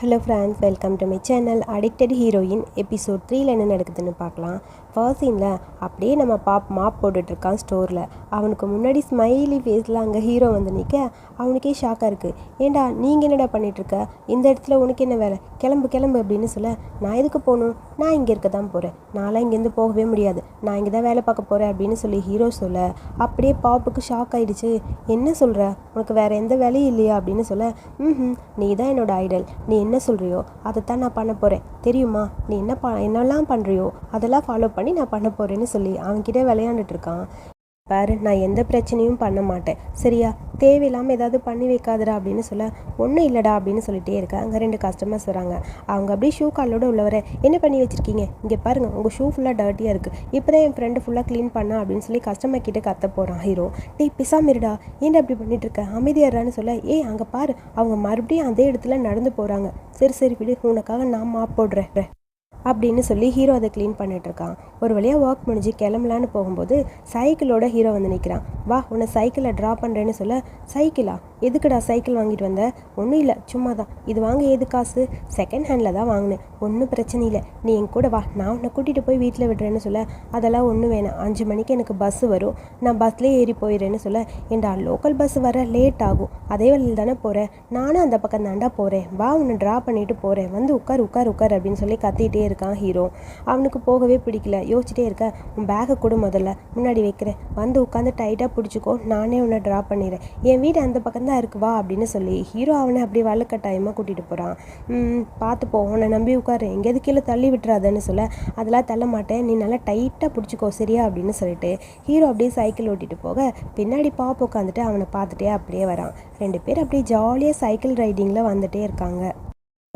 Hello friends welcome to my channel addicted heroine episode த்ரீயில் என்ன நடக்குதுன்னு பார்க்கலாம். ஃபர்ஸ்ட் சீனில் அப்படியே நம்ம பாப் மாப் போட்டுட்ருக்கான் ஸ்டோரில். அவனுக்கு முன்னாடி ஸ்மைலி ஃபேஸில் அங்கே ஹீரோ வந்து நிற்க அவனுக்கே ஷாக்காக இருக்குது ஏண்டா நீங்கள் என்னடா பண்ணிகிட்ருக்க இந்த இடத்துல உனக்கு என்ன வேலை? கிளம்பு கிளம்பு அப்படின்னு சொல்ல நான் எதுக்கு போகணும்? நான் இங்கே இருக்க தான் போகிறேன் நான்லாம் இங்கேருந்து போகவே முடியாது. நான் இங்கே தான் வேலை பார்க்க போகிறேன் அப்படின்னு சொல்லி ஹீரோ சொல்ல அப்படியே பாப்புக்கு ஷாக் ஆகிடுச்சு என்ன சொல்கிற உனக்கு வேறு எந்த வேலையும் இல்லையா அப்படின்னு சொல்ல ம் நீ தான் என்னோட ஐடல் நீ என்ன சொல்கிறியோ அதைத்தான் நான் பண்ண போகிறேன் தெரியுமா? நீ என்ன ப என்னெல்லாம் பண்ணுறியோ அதெல்லாம் ஃபாலோ பண்ணி நான் பண்ண போகிறேன்னு சொல்லி அவன்கிட்ட விளையாண்டுட்டு இருக்கான். பாரு நான் எந்த பிரச்சனையும் பண்ண மாட்டேன். சரியா? தேவையில்லாமல் ஏதாவது பண்ணி வைக்காதடா அப்படின்னு சொல்ல ஒன்றும் இல்லைடா அப்படின்னு சொல்லிட்டே இருக்கேன் அங்கே ரெண்டு கஸ்டமர்ஸ் வராங்க. அவங்க அப்படியே ஷூ காலோட உள்ளவரை என்ன பண்ணி வச்சுருக்கீங்க? இங்கே பாருங்கள் உங்கள் ஷூ ஃபுல்லாக டர்ட்டியாக இருக்குது இப்போ தான் என் ஃப்ரெண்டு ஃபுல்லாக க்ளீன் பண்ணா அப்படின்னு சொல்லி கஸ்டமர் கிட்டே கத்த போகிறான் ஹீரோ டே பிசாமிருடா ஏன்டா அப்படி பண்ணிட்டு இருக்க? அமைதியாடுறான்னு சொல்ல ஏய் அங்கே பாரு. அவங்க மறுபடியும் அதே இடத்துல நடந்து போகிறாங்க சரி சரி விடு. உனக்காக நான் மாப் போடுறேன். அப்படின்னு சொல்லி ஹீரோ அதை க்ளீன் பண்ணிட்டுருக்கான். ஒரு வழியாக வாக் முடிஞ்சு கிளம்பலான்னு போகும்போது சைக்கிளோட ஹீரோ வந்து நிற்கிறான் வா உன்னை சைக்கிளை ட்ரா பண்ணுறேன்னு சொல்ல சைக்கிளா எதுக்குடா சைக்கிள் வாங்கிட்டு வந்த? ஒன்றும் இல்லை சும்மா தான் இது வாங்க எது காசு? செகண்ட் ஹேண்டில் தான் வாங்கினேன். ஒன்றும் பிரச்சனை இல்லை. நீ என் கூட வா. நான் உன்னை கூட்டிகிட்டு போய் வீட்டில் விடுறேன்னு சொல்ல அதெல்லாம் ஒன்றும் வேணாம். அஞ்சு மணிக்கு எனக்கு பஸ்ஸு வரும். நான் பஸ்லேயே ஏறி போயிடுறேன்னு சொல்ல ஏண்டா லோக்கல் பஸ் வர லேட் ஆகும். அதே வழியில் தானே போகிறேன் நானும் அந்த பக்கம் தாண்டா போகிறேன் வா உன்னை ட்ரா பண்ணிவிட்டு போகிறேன் வந்து உட்கார் உட்கார் உட்கார் அப்படின்னு சொல்லி கத்திகிட்டே இருக்கான் ஹீரோ அவனுக்கு போகவே பிடிக்கல. யோசிச்சிட்டே இருக்க உன் பேக்கை கொடு முதல்ல. முன்னாடி வைக்கிறேன். வந்து உட்காந்து டைட்டாக பிடிச்சிக்கோ. நானே உன்னை ட்ரா பண்ணிடுறேன். என் வீடு அந்த பக்கம் தான் இருக்கு வா அப்படின்னு சொல்லி ஹீரோ அவனை அப்படியே வலுக்கட்டாயமாக கூட்டிகிட்டு போகிறான் பார்த்து போ உன்னை நம்பி உட்காரு. எங்கேயாவது கீழே தள்ளி விட்டுறாதன்னு சொல்ல அதெல்லாம் தள்ள மாட்டேன். நீ நல்லா டைட்டாக பிடிச்சிக்கோ சரியா? அப்படின்னு சொல்லிட்டு ஹீரோ அப்படியே சைக்கிள் ஓட்டிகிட்டு போக பின்னாடி பாப் உட்காந்துட்டு அவனை பார்த்துட்டே அப்படியே வரான். ரெண்டு பேர் அப்படியே ஜாலியாக சைக்கிள் ரைடிங்கில் வந்துட்டே இருக்காங்க.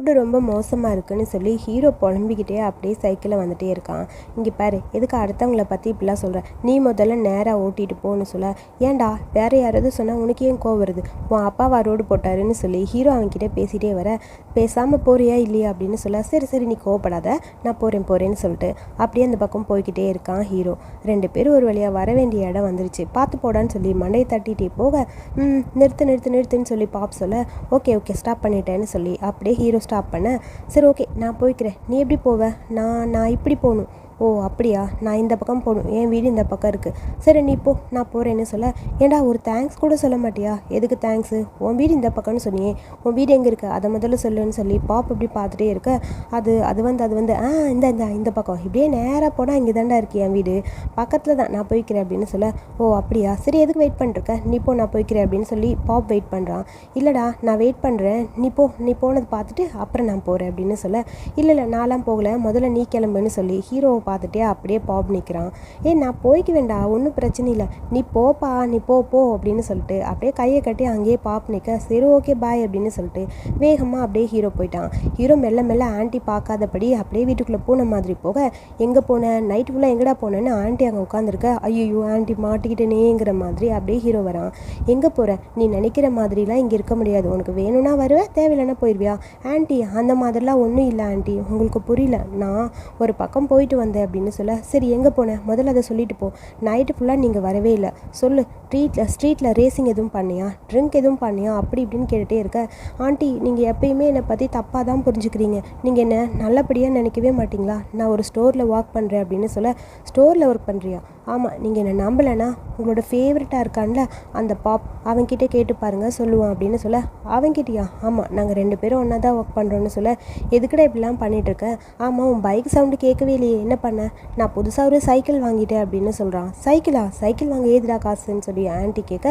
ரோடு ரொம்ப மோசமாக இருக்குன்னு சொல்லி ஹீரோ புலம்பிக்கிட்டே அப்படியே சைக்கிளில் வந்துகிட்டே இருக்கான். இங்கே பாரு எதுக்கு அடுத்தவங்கள பற்றி இப்படிலாம் சொல்கிற நீ முதல்ல நேராக ஓட்டிகிட்டு போன்னு சொல்ல. ஏன்டா வேற யாராவது சொன்னால் உனக்கு ஏன் கோவம் வருது? உன் அப்பாவா ரோடு போட்டாருன்னு சொல்லி ஹீரோ அவன்கிட்ட பேசிகிட்டே வர. பேசாமல் போறியா இல்லையா அப்படின்னு சொல்ல. சரி சரி நீ கோவப்படாத. நான் போகிறேன் போகிறேன்னு சொல்லிட்டு அப்படியே அந்த பக்கம் போய்கிட்டே இருக்கான் ஹீரோ. ரெண்டு பேரும் ஒரு வழியாக வர வேண்டிய இடம் வந்துருச்சு. பார்த்து போடான்னு சொல்லி மண்டையை தட்டிகிட்டே போக ம் நிறுத்து நிறுத்து நிறுத்துன்னு சொல்லி பாப் சொல்ல ஓகே ஓகே ஸ்டாப் பண்ணிட்டேன்னு சொல்லி அப்படியே ஹீரோ ஸ்டாப் பண்ண சரி ஓகே நான் போய்க்கிறேன். நீ எப்படி போவ? நான் நான் இப்படி போகணும். ஓ அப்படியா? நான் இந்த பக்கம் போகணும். என் வீடு இந்த பக்கம் இருக்குது சரி நீ போ. நான் போகிறேன்னு சொல்ல. ஏண்டா ஒரு தேங்க்ஸ் கூட சொல்ல மாட்டியா? எதுக்கு தேங்க்ஸு உன் வீடு இந்த பக்கம்னு சொன்னியே. உன் வீடு எங்கே இருக்குது அதை முதல்ல சொல்லுன்னு சொல்லி பாப் இப்படி பார்த்துட்டே இருக்க. அது அது வந்து அது வந்து ஆ இந்த இந்த இந்த பக்கம். இப்படியே நேராக போனால் இங்கே தாண்டா இருக்கு என் வீடு. பக்கத்தில் தான் நான் போய்க்கிறேன் அப்படின்னு சொல்ல. ஓ அப்படியா? சரி எதுக்கு வெயிட் பண்ணிருக்க நீ போ நான் போய்க்கிறேன் அப்படின்னு சொல்லி பாப் வெயிட் பண்ணுறான் இல்லைடா நான் வெயிட் பண்ணுறேன் நீ போ. நீ போனது பார்த்துட்டு அப்புறம் நான் போகிறேன் அப்படின்னு சொல்ல. இல்லை இல்லை நான்லாம் போகல. முதல்ல நீ கிளம்புன்னு சொல்லி ஹீரோவை பார்த்துட்டே அப்படியே பாப் நிற்கிறான் ஏ நான் போய்க்க வேண்டாம் ஒன்றும் பிரச்சனை இல்லை. நீ போப்பா நீ போ போ அப்படின்னு சொல்லிட்டு அப்படியே கையை கட்டி அங்கேயே பாப் நிற்க சரி ஓகே பாய் அப்படின்னு சொல்லிட்டு வேகமாக அப்படியே ஹீரோ போயிட்டான். ஹீரோ மெல்ல மெல்ல ஆண்டி பார்க்காதபடி அப்படியே வீட்டுக்குள்ளே போன மாதிரி போக எங்கே போனேன் நைட் ஃபுல்லாக எங்கடா போனேன்னு ஆண்டி அங்கே உட்காந்துருக்க ஐயோ ஆண்டி மாட்டிக்கிட்டேனேங்கிற மாதிரி அப்படியே ஹீரோ வரான். எங்கே போகிற நீ நினைக்கிற மாதிரிலாம் இங்கே இருக்க முடியாது. உனக்கு வேணும்னா வருவேன் தேவையில்லைன்னா போயிடுவியா ஆண்டி அந்த மாதிரிலாம் ஒன்றும் இல்லை ஆண்டி. உங்களுக்கு புரியல? நான் ஒரு பக்கம் போயிட்டு வந்தேன் அப்படின்னு சொல்ல சரி எங்கே போனேன் முதல்ல அதை சொல்லிட்டு போ. நைட்டு ஃபுல்லாக நீங்கள் வரவே இல்லை. சொல்லு. ஸ்ட்ரீட்டில் ஸ்ட்ரீட்டில் ரேசிங் எதுவும் பண்ணியா? ட்ரிங்க் எதுவும் பண்ணியா? அப்படி இப்படின்னு கேட்டுகிட்டே இருக்க. ஆண்டி நீங்கள் எப்பயுமே என்னை பற்றி தப்பாக தான் புரிஞ்சுக்கிறீங்க. நீங்கள் என்ன நல்லபடியாக நினைக்கவே மாட்டிங்களா? நான் ஒரு ஸ்டோரில் ஒர்க் பண்ணுறேன் அப்படின்னு சொல்ல ஸ்டோரில் ஒர்க் பண்ணுறியா ஆமாம் நீங்கள் என்னை நம்பலைன்னா உங்களோட ஃபேவரட்டாக இருக்கான்ல அந்த பாப் அவன்கிட்ட கேட்டு பாருங்கள் சொல்லுவான் அப்படின்னு சொல்ல அவன்கிட்டயா? ஆமாம் நாங்கள் ரெண்டு பேரும் ஒன்றா தான் ஒர்க் பண்ணுறோன்னு சொல்ல எதுக்கடா இப்படிலாம் பண்ணிகிட்ருக்க ஆமாம் உன் பைக் சவுண்டு கேட்கவே இல்லையே. என்ன பண்ண? நான் புதுசாக ஒரு சைக்கிள் வாங்கிட்டேன் அப்படின்னு சொல்கிறான் சைக்கிளா? சைக்கிள் வாங்க ஏதுடா காசுன்னு சொல்லி ஆன்ட்டி கேட்க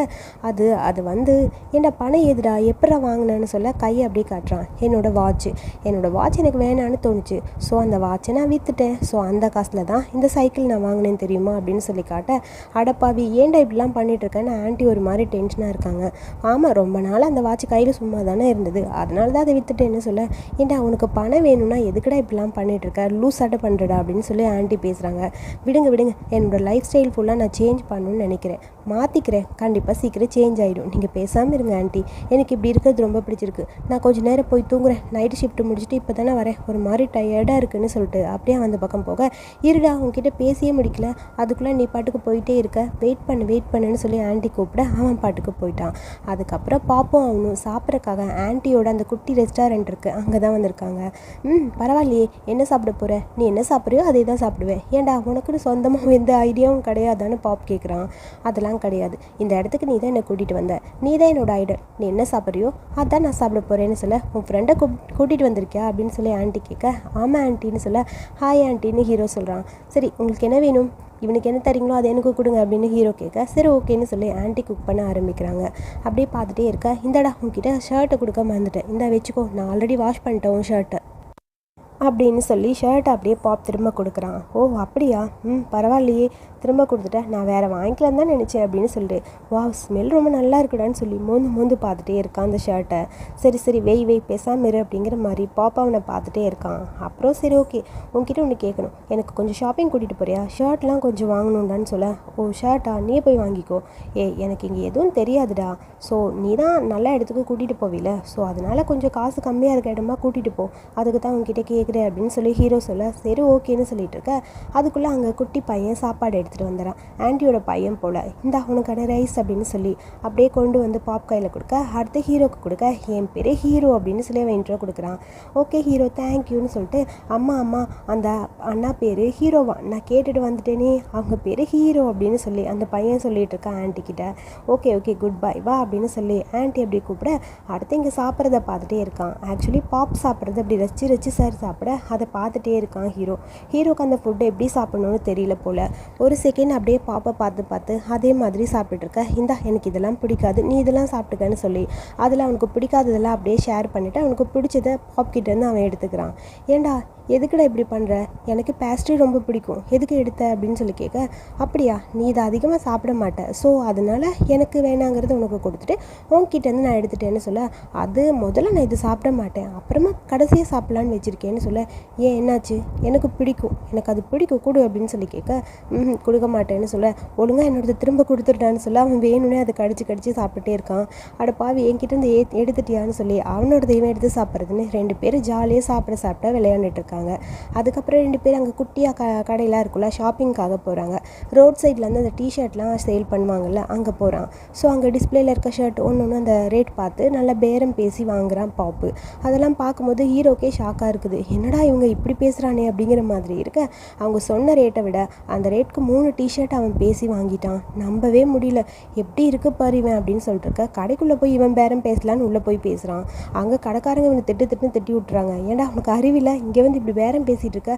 அது அது வந்து ஏன்டா பணம் ஏதுடா? எப்படா வாங்கினேன்னு சொல்ல கையை அப்படியே காட்டுறான். என்னோடய வாட்ச் என்னோடய வாட்ச் எனக்கு வேணான்னு தோணுச்சு. ஸோ அந்த வாட்சை நான் விற்றுட்டேன் ஸோ அந்த காசில் தான் இந்த சைக்கிள் நான் வாங்கினேன் தெரியுமா? அப்படின்னு சொல்லி காட்ட அடப்பாவி ஏன்டா இப்படிலாம் பண்ணிகிட்ருக்கேன்னு ஆன்ட்டி ஒரு மாதிரி டென்ஷனாக இருக்காங்க. ஆமாம் ரொம்ப நாள் அந்த வாட்ச் கையில் சும்மா தானே இருந்தது. அதனால தான் அதை விற்றுட்டேன்னு சொல்ல ஏன்டா உனக்கு பணம் வேணும்னா எதுக்குடா இப்படிலாம் பண்ணிகிட்ருக்க லூஸ் ஆட்ட பண்ணுறடா அப்படின்னு சொல்லி ஆண்டி பேசுகிறாங்க விடுங்க விடுங்க. என்னோடய லைஃப் ஸ்டைல் ஃபுல்லாக நான் சேஞ்ச் பண்ணணும்னு நினைக்கிறேன். மாற்றிக்கிறேன் கண்டிப்பாக சீக்கிரம் சேஞ்ச் ஆகிடும் நீங்கள் பேசாமல் இருங்க ஆண்டி எனக்கு இப்படி இருக்கிறது ரொம்ப பிடிச்சிருக்கு. நான் கொஞ்சம் நேரம் போய் தூங்குறேன். நைட்டு ஷிஃப்ட் முடிச்சுட்டு இப்போ தானே வரேன். ஒரு மாதிரி டயர்டாக இருக்குன்னு சொல்லிட்டு அப்படியே அந்த பக்கம் போக இருடா உங்ககிட்ட பேசியே முடிக்கல. அதுக்குள்ளே நீ பாட்டுக்கு போயிட்டே இருக்க. வெயிட் பண்ணு வெயிட் பண்ணுன்னு சொல்லி ஆண்டி கூப்பிட அவன் பாட்டுக்கு போயிட்டான். அதுக்கப்புறம் பாப்போம் அவனும் சாப்பிட்றக்காக ஆண்டியோட அந்த குட்டி ரெஸ்டாரண்ட் இருக்குது அங்கே தான் வந்திருக்காங்க. ம் பரவாயில்லையே. என்ன சாப்பிட போகிற நீ என்ன சாப்பிட்றியோ அதே தான் சாப்பிடுவேன். ஏன்டா உனக்குன்னு சொந்தமாக எந்த ஐடியாவும் கிடையாதான்னு பாப் கேட்குறான் அதெல்லாம் கிடையாது. இந்த இடத்துக்கு நீ தான் என்னை கூட்டிகிட்டு வந்த. நீ தான் என்னோட ஐடல் நீ என்ன சாப்பிட்றியோ அதான் நான் சாப்பிட போகிறேன்னு சொல்ல உன் ஃப்ரெண்டை கூப் கூட்டிகிட்டு வந்திருக்கியா அப்படின்னு சொல்லி ஆண்டி கேட்க ஆமாம் ஆண்டின்னு சொல்ல ஹாய் ஆண்டின்னு ஹீரோ சொல்கிறான் சரி உங்களுக்கு என்ன வேணும்? இவனுக்கு என்ன தரீங்களோ அது எனக்கு கொடுங்க அப்படின்னு ஹீரோ கேட்க சரி ஓகேன்னு சொல்லி ஆன்ட்டி குக் பண்ண ஆரம்பிக்கிறாங்க. அப்படியே பார்த்துட்டே இருக்க இந்தடா உங்ககிட்ட ஷர்ட்டை கொடுக்க மறந்துட்டேன். இந்த வச்சுக்கோ நான் ஆல்ரெடி வாஷ் பண்ணிட்டேன் உன் ஷர்ட்டை அப்படின்னு சொல்லி ஷர்ட்டை அப்படியே பாப் திரும்ப கொடுக்குறான். ஓ அப்படியா? ம் பரவாயில்லையே. திரும்ப கொடுத்துட்டேன். நான் வேறு வாங்கிக்கலாம் தான் நினச்சேன் அப்படின்னு சொல்லிட்டு வா ஸ்மெல் ரொம்ப நல்லா இருக்குடான்னு சொல்லி மோந்து மோந்து பார்த்துட்டே இருக்கான் அந்த ஷர்ட்டை சரி சரி வெய் வெய் பேசாமல் இரு அப்படிங்கிற மாதிரி பாப்பா அவனை பார்த்துட்டே இருக்கான். அப்புறம் சரி ஓகே உங்ககிட்ட ஒன்று கேட்கணும் எனக்கு கொஞ்சம் ஷாப்பிங் கூட்டிகிட்டு போறியா? ஷர்ட்லாம் கொஞ்சம் வாங்கணுண்டான்னு சொல்ல. ஓ ஷர்ட்டா நீ போய் வாங்கிக்கோ. ஏ எனக்கு இங்கே எதுவும் தெரியாதுடா. ஸோ நீ தான் நல்ல இடத்துக்கு கூட்டிகிட்டு போவில. ஸோ அதனால் கொஞ்சம் காசு கம்மியாக இருக்க இடமா கூட்டிகிட்டு போ. அதுக்கு தான் உங்ககிட்ட எடுத்துக்கிறேன் அப்படின்னு சொல்லி ஹீரோ சொல்ல சரி ஓகேன்னு சொல்லிட்டு இருக்க. அதுக்குள்ளே அங்கே குட்டி பையன் சாப்பாடு எடுத்துகிட்டு வந்துடுறான் ஆன்ட்டியோட பையன் போல் இந்த அவனுக்கான ரைஸ் அப்படின்னு சொல்லி அப்படியே கொண்டு வந்து பாப் கையில் கொடுக்க. அடுத்து ஹீரோக்கு கொடுக்க என் பேரே ஹீரோ அப்படின்னு சொல்லி அவன் இன்ட்ரோ கொடுக்குறான். ஓகே ஹீரோ தேங்க்யூன்னு சொல்லிட்டு அம்மா அம்மா அந்த அண்ணா பேர் ஹீரோவா நான் கேட்டுட்டு வந்துட்டேனே அவங்க பேர் ஹீரோ அப்படின்னு சொல்லி அந்த பையன் சொல்லிட்டு இருக்கான் ஆண்டி கிட்ட. ஓகே ஓகே குட் பை வா அப்படின்னு சொல்லி ஆண்டி அப்படி கூப்பிட அடுத்து இங்கே சாப்பிட்றத பார்த்துட்டே இருக்கான். ஆக்சுவலி பாப் சாப்பிட்றது அப்படி ரசிச்சு ரசிச்சு சார் சாப்பிட அதை பார்த்துட்டே இருக்கான் ஹீரோ. ஹீரோக்கு அந்த ஃபுட்டை எப்படி சாப்பிடணும்னு தெரியல போல். ஒரு செகண்ட் அப்படியே பாப்பை பார்த்து பார்த்து அதே மாதிரி சாப்பிட்டுருக்க இந்தா எனக்கு இதெல்லாம் பிடிக்காது. நீ இதெல்லாம் சாப்பிட்டுக்கன்னு சொல்லி அதில் அவனுக்கு பிடிக்காததெல்லாம் அப்படியே ஷேர் பண்ணிவிட்டு அவனுக்கு பிடிச்சதை பாப்கிட்டேருந்து அவன் எடுத்துக்கிறான். ஏண்டா எதுக்குடா இப்படி பண்ணுற எனக்கு பேஸ்ட்ரி ரொம்ப பிடிக்கும். எதுக்கு எடுத்த? அப்படின்னு சொல்லி கேட்க அப்படியா நீ இதை அதிகமாக சாப்பிட மாட்ட. ஸோ அதனால் எனக்கு வேணாங்கிறத உனக்கு கொடுத்துட்டு உன்கிட்டேருந்து நான் எடுத்துட்டேன்னு சொல்ல. அது முதல்ல நான் இது சாப்பிட மாட்டேன். அப்புறமா கடைசியாக சாப்பிட்லான்னு வச்சுருக்கேன்னு சொல்ல. ஏன் என்னாச்சு? எனக்கு பிடிக்கும். எனக்கு அது பிடிக்கும். கொடு அப்படின்னு சொல்லி கேட்க ம் கொடுக்க மாட்டேன்னு சொல்ல. ஒழுங்காக என்னோடது திரும்ப கொடுத்துட்டான்னு சொல்ல. அவன் வேணும்னே அதை கடிச்சு கடிச்சு சாப்பிட்டுட்டே இருக்கான். அட பாவி என்கிட்ட இருந்து ஏ எடுத்துட்டியான்னு சொல்லி அவனோட தெய்வம் எடுத்து சாப்பிட்றதுன்னு ரெண்டு பேரும் ஜாலியாக சாப்பிட சாப்பிட்டா விளையாண்டுட்டு இருக்காங்க. அதுக்கப்புறம் ரெண்டு பேர் அங்கே குட்டியாக க கடையெல்லாம் இருக்குல்ல ஷாப்பிங்காக போகிறாங்க ரோட் சைட்லேருந்து அந்த டிஷர்ட்லாம் சேல் பண்ணுவாங்கள்ல அங்கே போகிறான் ஸோ அங்கே டிஸ்பிளேயில் இருக்க ஷர்ட் ஒன்று ஒன்று அந்த ரேட் பார்த்து நல்லா பேரம் பேசி வாங்குறான் பாப்பு அதெல்லாம் பார்க்கும்போது ஹீரோக்கே ஷாக்காக இருக்குது. என்னடா இவங்க இப்படி பேசுகிறானே அப்படிங்கிற மாதிரி இருக்க. அவங்க சொன்ன ரேட்டை விட அந்த ரேட்க்கு மூணு டிஷர்ட் அவன் பேசி வாங்கிட்டான். நம்பவே முடியல. எப்படி இருக்கு பாரு இவன் அப்படின்னு சொல்லிட்டு இருக்க. கடைக்குள்ளே போய் இவன் பேரம் பேசலான்னு உள்ளே போய் பேசுகிறான் அங்கே கடைக்காரங்க இவனை திட்டு திட்டுன்னு திட்டி விட்டுறாங்க. ஏன்டா அவனுக்கு அறிவில்லை இங்கே வந்து இப்படி இப்படி பேரம் பேசிகிட்டு இருக்க?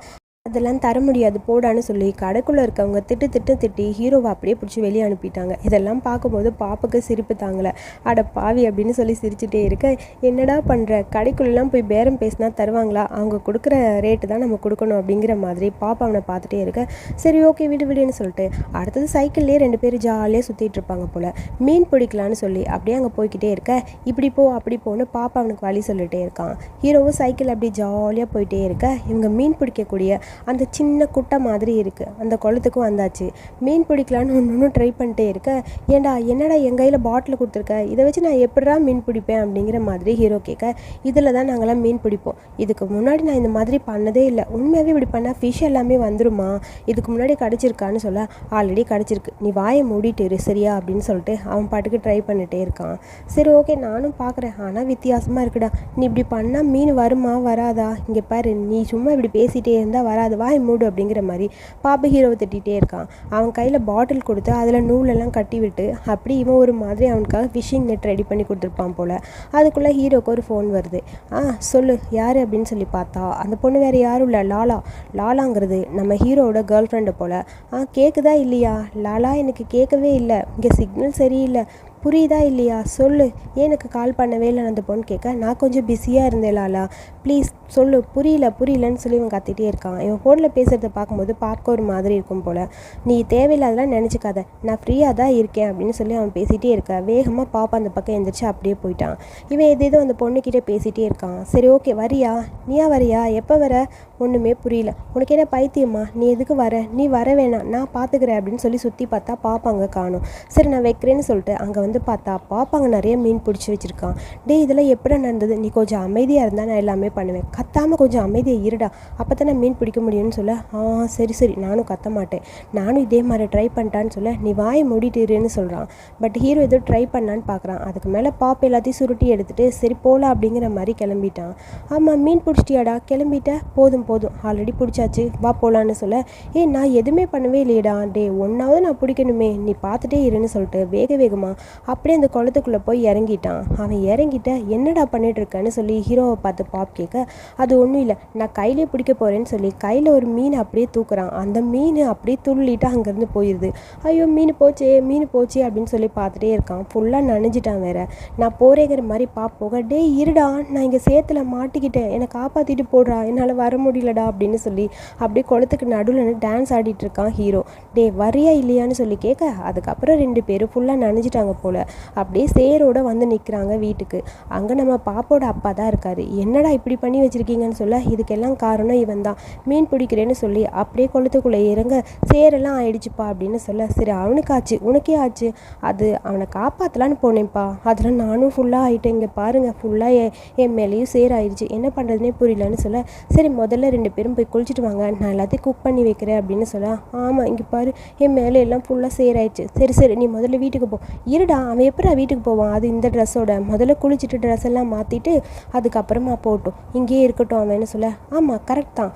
அதெல்லாம் தர முடியாது போடான்னு சொல்லி கடைக்குள்ளே இருக்கவங்க திட்டு திட்டு திட்டி ஹீரோவை அப்படியே பிடிச்சி வெளியே அனுப்பிட்டாங்க. இதெல்லாம் பார்க்கும்போது பாப்புக்கு சிரிப்பு தாங்கலை. அட பாவி அப்படின்னு சொல்லி சிரிச்சுட்டே இருக்க என்னடா பண்ணுற கடைக்குள்ளெலாம் போய் பேரம் பேசினா தருவாங்களா? அவங்க கொடுக்குற ரேட்டு தான் நம்ம கொடுக்கணும் அப்படிங்கிற மாதிரி பாப்பா அவனை பார்த்துட்டே இருக்க சரி ஓகே விடு விடுன்னு சொல்லிட்டு அடுத்தது சைக்கிள்லேயே ரெண்டு பேர் ஜாலியாக சுற்றிட்டு இருப்பாங்க போல். மீன் பிடிக்கலான்னு சொல்லி அப்படியே அங்கே போய்கிட்டே இருக்க இப்படி போ அப்படி போன்னு பாப்பா அவனுக்கு வழி சொல்லிட்டே இருக்கான். ஹீரோவும் சைக்கிள் அப்படி ஜாலியாக போயிட்டே இருக்க இவங்க மீன் பிடிக்கக்கூடிய அந்த சின்ன குட்டை மாதிரி இருக்குது அந்த குளத்துக்கும் வந்தாச்சு. மீன் பிடிக்கலான்னு ஒன்று ஒன்று ட்ரை பண்ணிட்டே இருக்க. ஏன்டா என்னடா என் கையில் பாட்டில் கொடுத்துருக்க? இதை வச்சு நான் எப்படிடா மீன் பிடிப்பேன் அப்படிங்கிற மாதிரி ஹீரோ கேட்க இதில் தான் நாங்களாம் மீன் பிடிப்போம். இதுக்கு முன்னாடி நான் இந்த மாதிரி பண்ணதே இல்லை. உண்மையாகவே இப்படி பண்ணால் ஃபிஷ் எல்லாமே வந்துருமா? இதுக்கு முன்னாடி கிடச்சிருக்கான்னு சொல்ல ஆல்ரெடி கிடச்சிருக்கு. நீ வாயை மூடிட்டு இரு சரியா? அப்படின்னு சொல்லிட்டு அவன் பாட்டுக்கு ட்ரை பண்ணிட்டே இருக்கான். சரி ஓகே நானும் பார்க்குறேன் ஆனால் வித்தியாசமாக இருக்குடா. நீ இப்படி பண்ணால் மீன் வருமா வராதா? இங்கே பாரு நீ சும்மா இப்படி பேசிகிட்டே இருந்தால் வராது வாய் மூடு அப்படிங்கிற மாதிரி பாப்பு ஹீரோவை திட்டிகிட்டே இருக்கான். அவன் கையில் பாட்டில் கொடுத்து அதில் நூலெல்லாம் கட்டி விட்டு அப்படி இவன் ஒரு மாதிரி அவனுக்காக ஃபிஷிங் நெட் ரெடி பண்ணி கொடுத்துருப்பான் போல். அதுக்குள்ளே ஹீரோக்கு ஒரு ஃபோன் வருது. ஆ சொல்லு யார்? அப்படின்னு சொல்லி பார்த்தா அந்த பொண்ணு வேறு யாரும் இல்லை லாலா. லாலாங்கிறது நம்ம ஹீரோவோட கேர்ள் ஃப்ரெண்டு போல். ஆ கேட்குதா இல்லையா? லாலா எனக்கு கேட்கவே இல்லை. இங்கே சிக்னல் சரியில்லை. புரியுதா இல்லையா? சொல்லு. எனக்கு கால் பண்ணவே இல்லை அந்த பொண்ணு கேட்க? நான் கொஞ்சம் பிஸியாக இருந்தேன் லாலா. ப்ளீஸ் சொல்லு. புரியல புரியலன்னு சொல்லி இவன் கத்திட்டே இருக்கான். இவன் ஃபோனில் பேசுகிறத பார்க்கும்போது பார்க்க ஒரு மாதிரி இருக்கும் போல். நீ தேவையில்லாதெல்லாம் நினச்சிக்காத. நான் ஃப்ரீயாக தான் இருக்கேன் அப்படின்னு சொல்லி அவன் பேசிகிட்டே இருக்க. வேகமாக பாப்பா அந்த பக்கம் எழுந்திரிச்சு அப்படியே போயிட்டான். இவன் எது ஏதோ அந்த பொண்ணுக்கிட்டே பேசிகிட்டே இருக்கான். சரி ஓகே வரியா? நீயா வரியா? எப்போ வர? ஒன்றுமே புரியல. உனக்கு என்ன பைத்தியம்மா நீ எதுக்கு வர? நீ வர வேணாம். நான் பார்த்துக்கிறேன் அப்படின்னு சொல்லி சுற்றி பார்த்தா பாப்பாங்க காணும். சரி நான் வைக்கிறேன்னு சொல்லிட்டு அங்கே வந்து பார்த்தா பாப்பாங்க நிறைய மீன் பிடிச்சி வச்சுருக்கான். டே இதெல்லாம் எப்படி நடந்தது? நீ கொஞ்சம் அமைதியாக இருந்தால் நான் எல்லாமே பண்ணுவேன். கத்தாமல் கொஞ்சம் அமைதியாக இருடா. அப்போ தான் மீன் பிடிக்க முடியும்னு சொல்ல? ஆ சரி சரி. நானும் கத்த மாட்டேன். நானும் இதே மாதிரி ட்ரை பண்ணிட்டான்னு சொல்ல நீ வாயை மூடிட்டுருன்னு சொல்கிறான் பட் ஹீரோ ஏதோ ட்ரை பண்ணான்னு பார்க்குறான் அதுக்கு மேலே பாப்பை எல்லாத்தையும் சுருட்டி எடுத்துகிட்டு சரி போகலாம் அப்படிங்கிற மாதிரி கிளம்பிட்டான். ஆமாம் மீன் பிடிச்சிட்டியாடா? கிளம்பிட்ட? போதும். போதும். ஆல்ரெடி பிடிச்சாச்சு. வா போகலான்னு சொல்ல ஏய் நான் எதுவுமே பண்ணவே இல்லையடா. டே ஒன்றாவது நான் பிடிக்கணுமே. நீ பார்த்துட்டே இருன்னு சொல்லிட்டு வேக வேகமாக அப்படியே அந்த குளத்துக்குள்ளே போய் இறங்கிட்டான். அவன் இறங்கிட்ட என்னடா பண்ணிட்டு இருக்கேன்னு சொல்லி ஹீரோவை பார்த்து பாப் கேட்க அது ஒன்றும் இல்லை. நான் கையிலே பிடிக்க போகிறேன்னு சொல்லி கையில் ஒரு மீன் அப்படியே தூக்குறான். அந்த மீன் அப்படியே துள்ளிட்டு அங்கேருந்து போயிடுது ஐயோ மீன் போச்சே மீன் போச்சே அப்படின்னு சொல்லி பார்த்துட்டே இருக்கான். ஃபுல்லாக நனைஞ்சிட்டான் வேற. நான் போறேங்கிற மாதிரி பாப்போக டே இருடா. நான் இங்கே சேத்துல மாட்டிக்கிட்டேன். என்னை காப்பாற்றிட்டு போடுறா. என்னால் வர முடியும் முடியலடா அப்படின்னு சொல்லி அப்படியே குளத்துக்கு நடுவில் டான்ஸ் ஆடிட்டு இருக்கான் ஹீரோ டே வரியா இல்லையான்னு சொல்லி கேட்க அதுக்கப்புறம் ரெண்டு பேரும் ஃபுல்லாக நனைஞ்சிட்டாங்க போல. அப்படியே சேரோட வந்து நிற்கிறாங்க வீட்டுக்கு. அங்கே நம்ம பாப்போட அப்பா தான் இருக்காரு. என்னடா இப்படி பண்ணி வச்சிருக்கீங்கன்னு சொல்ல இதுக்கெல்லாம் காரணம் இவன் தான் மீன் பிடிக்கிறேன்னு சொல்லி அப்படியே குளத்துக்குள்ளே இறங்க சேரெல்லாம் ஆயிடுச்சுப்பா அப்படின்னு சொல்ல சரி அவனுக்கு ஆச்சு உனக்கே ஆச்சு. அது அவனை காப்பாற்றலான்னு போனேன்ப்பா. அதில் நானும் ஃபுல்லாக ஆகிட்டேன் இங்கே பாருங்கள் ஃபுல்லாக என் மேலேயும் சேர் ஆயிடுச்சு என்ன பண்ணுறதுனே புரியலன்னு சொல்ல சரி முதல்ல ரெண்டு பேரும் போய் குளிச்சுட்டு வாங்க. நான் எல்லாத்தையும் குக் பண்ணி வைக்கிறேன் அப்படின்னு சொல்ல. ஆமாம் இங்கே பாரு என் மேலே எல்லாம் ஃபுல்லாக சேராயிடுச்சு. சரி சரி நீ முதல்ல வீட்டுக்கு போ. இருடா அவன் எப்படா வீட்டுக்கு போவான்? அது இந்த ட்ரெஸ்ஸோட முதல்ல குளிச்சுட்டு ட்ரெஸ் எல்லாம் மாற்றிட்டு அதுக்கப்புறமா போட்டோம். இங்கேயே இருக்கட்டும் அவன்னு சொல்ல? ஆமாம் கரெக்ட் தான்.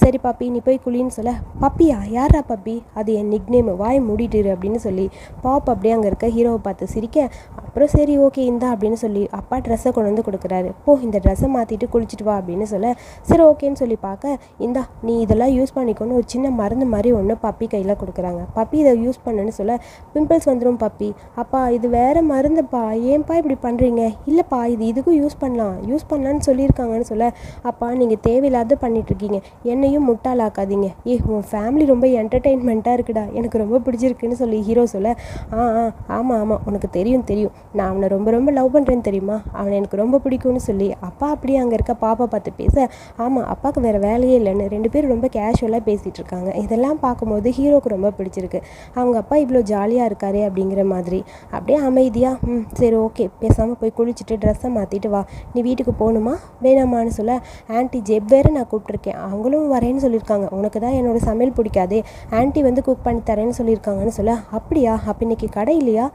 சரி பாப்பி நீ போய் குளின்னு சொல்ல. பப்பியா? யாரா பப்பி? அது என் நிக்னேம் வாய் மூடிட்டுரு அப்படின்னு சொல்லி பாப் அப்படியே அங்கே இருக்க ஹீரோவை பார்த்து சிரிக்க அப்புறம் சரி ஓகே இந்தா அப்படின்னு சொல்லி அப்பா ட்ரெஸ்ஸை கொண்டு வந்து கொடுக்குறாரு. போ இந்த ட்ரெஸ்ஸை மாற்றிட்டு குளிச்சுட்டு வா அப்படின்னு சொல்ல சரி ஓகேன்னு சொல்லி பார்க்க இந்தா நீ இதெல்லாம் யூஸ் பண்ணிக்கணும் ஒரு சின்ன மருந்து மாதிரி ஒன்று பப்பி கையில் கொடுக்குறாங்க. பப்பி இதை யூஸ் பண்ணுன்னு சொல்ல பிம்பிள்ஸ் வந்துடும் பப்பி. அப்பா இது வேறு மருந்துப்பா. ஏன்பா இப்படி பண்ணுறீங்க இல்லைப்பா இது இதுக்கும் யூஸ் பண்ணலாம். யூஸ் பண்ணலான்னு சொல்லியிருக்காங்கன்னு சொல்ல அப்பா நீங்கள் தேவையில்லாத பண்ணிட்டு இருக்கீங்க. என்னையும் முட்டாளாக்காதீங்க. ஏ உன் ஃபேமிலி ரொம்ப என்டர்டெயின்மெண்ட்டாக இருக்குடா. எனக்கு ரொம்ப பிடிச்சிருக்குன்னு சொல்லி ஹீரோ சொல்ல ஆ ஆ ஆமாம் ஆமாம் உனக்கு தெரியும் தெரியும். நான் அவனை ரொம்ப ரொம்ப லவ் பண்ணுறேன்னு தெரியுமா? அவனை எனக்கு ரொம்ப பிடிக்கும்னு சொல்லி அப்பா அப்படியே அங்கே இருக்க பாப்பா பார்த்து பேச ஆமாம் அப்பாவுக்கு வேறு வேலையே இல்லைன்னு ரெண்டு பேரும் ரொம்ப கேஷுவலாக பேசிகிட்டு இருக்காங்க. இதெல்லாம் பார்க்கும்போது ஹீரோக்கு ரொம்ப பிடிச்சிருக்கு. அவங்க அப்பா இவ்வளோ ஜாலியாக இருக்காரே அப்படிங்கிற மாதிரி. அப்படியே அமைதியாக ம் சரி ஓகே. பேசாமல் போய் குளிச்சுட்டு ட்ரெஸ்ஸை மாற்றிட்டு வா. நீ வீட்டுக்கு போகணுமா? வேணாமான்னு சொல்ல ஆன்ட்டி ஜெப் வேறு நான் கூப்பிட்ருக்கேன் அவங்களும் வரேன்னு சொல்லியிருக்காங்க. உனக்கு தான் என்னோட சமையல் பிடிக்காது. ஆன்ட்டி வந்து குக் பண்ணி தரேன்னு சொல்லியிருக்காங்கன்னு சொல்ல. அப்படியா? அப்போ இன்னைக்கு கடை இல்லையா?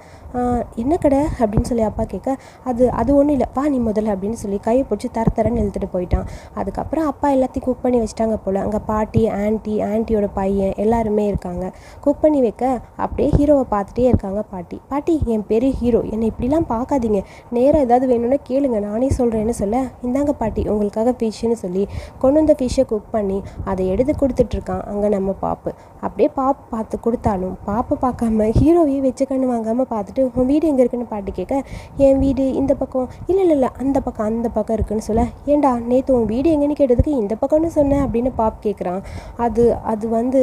என்ன கடை? அப்படின்னு சொல்லி அப்பா கேட்க அது அது ஒன்றும் இல்லை. வா நீ முதல்ல அப்படின்னு சொல்லி கையை பிடிச்சி தர தரன்னு இழுத்துட்டு போயிட்டான். அதுக்கப்புறம் அப்பா எல்லாத்தையும் குக் பண்ணி வச்சிட்டாங்க போல். அங்கே பாட்டி ஆன்ட்டி ஆன்ட்டியோட பையன் எல்லாருமே இருக்காங்க. குக் பண்ணி வைக்க அப்படியே ஹீரோவை பார்த்துட்டே இருக்காங்க பாட்டி. பாட்டி என் பெரிய ஹீரோ என்னை இப்படிலாம் பார்க்காதீங்க. நேராக ஏதாவது வேணும்னா கேளுங்க. நானே சொல்கிறேன்னு சொல்ல இந்தாங்க பாட்டி உங்களுக்காக ஃபிஷ்ஷுன்னு சொல்லி கொண்டு வந்த ஃபிஷ்ஷை குக் பண்ணி அதை எடுத்து கொடுத்துட்ருக்கான். அங்கே நம்ம பாப்பு. அப்படியே பாப் பார்த்து கொடுத்தாலும் பாப்பை பார்க்காம ஹீரோவையே வச்சு கண்ணு வாங்காமல் பார்த்துட்டு உன் வீடு எங்கே இருக்குன்னு பாட்டு கேட்க என் வீடு இந்த பக்கம். இல்லை இல்லை இல்லை அந்த பக்கம் அந்த பக்கம் இருக்குன்னு சொல்ல ஏன்டா நேற்று உன் வீடு எங்கன்னு கேட்டதுக்கு இந்த பக்கம்னு சொன்னேன் அப்படின்னு பாப் கேட்குறான். அது அது வந்து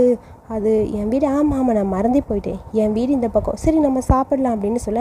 அது என் வீடு ஆமாம் ஆமாம் நான் மறந்தே போயிட்டேன். என் வீடு இந்த பக்கம். சரி நம்ம சாப்பிடலாம் அப்படின்னு சொல்ல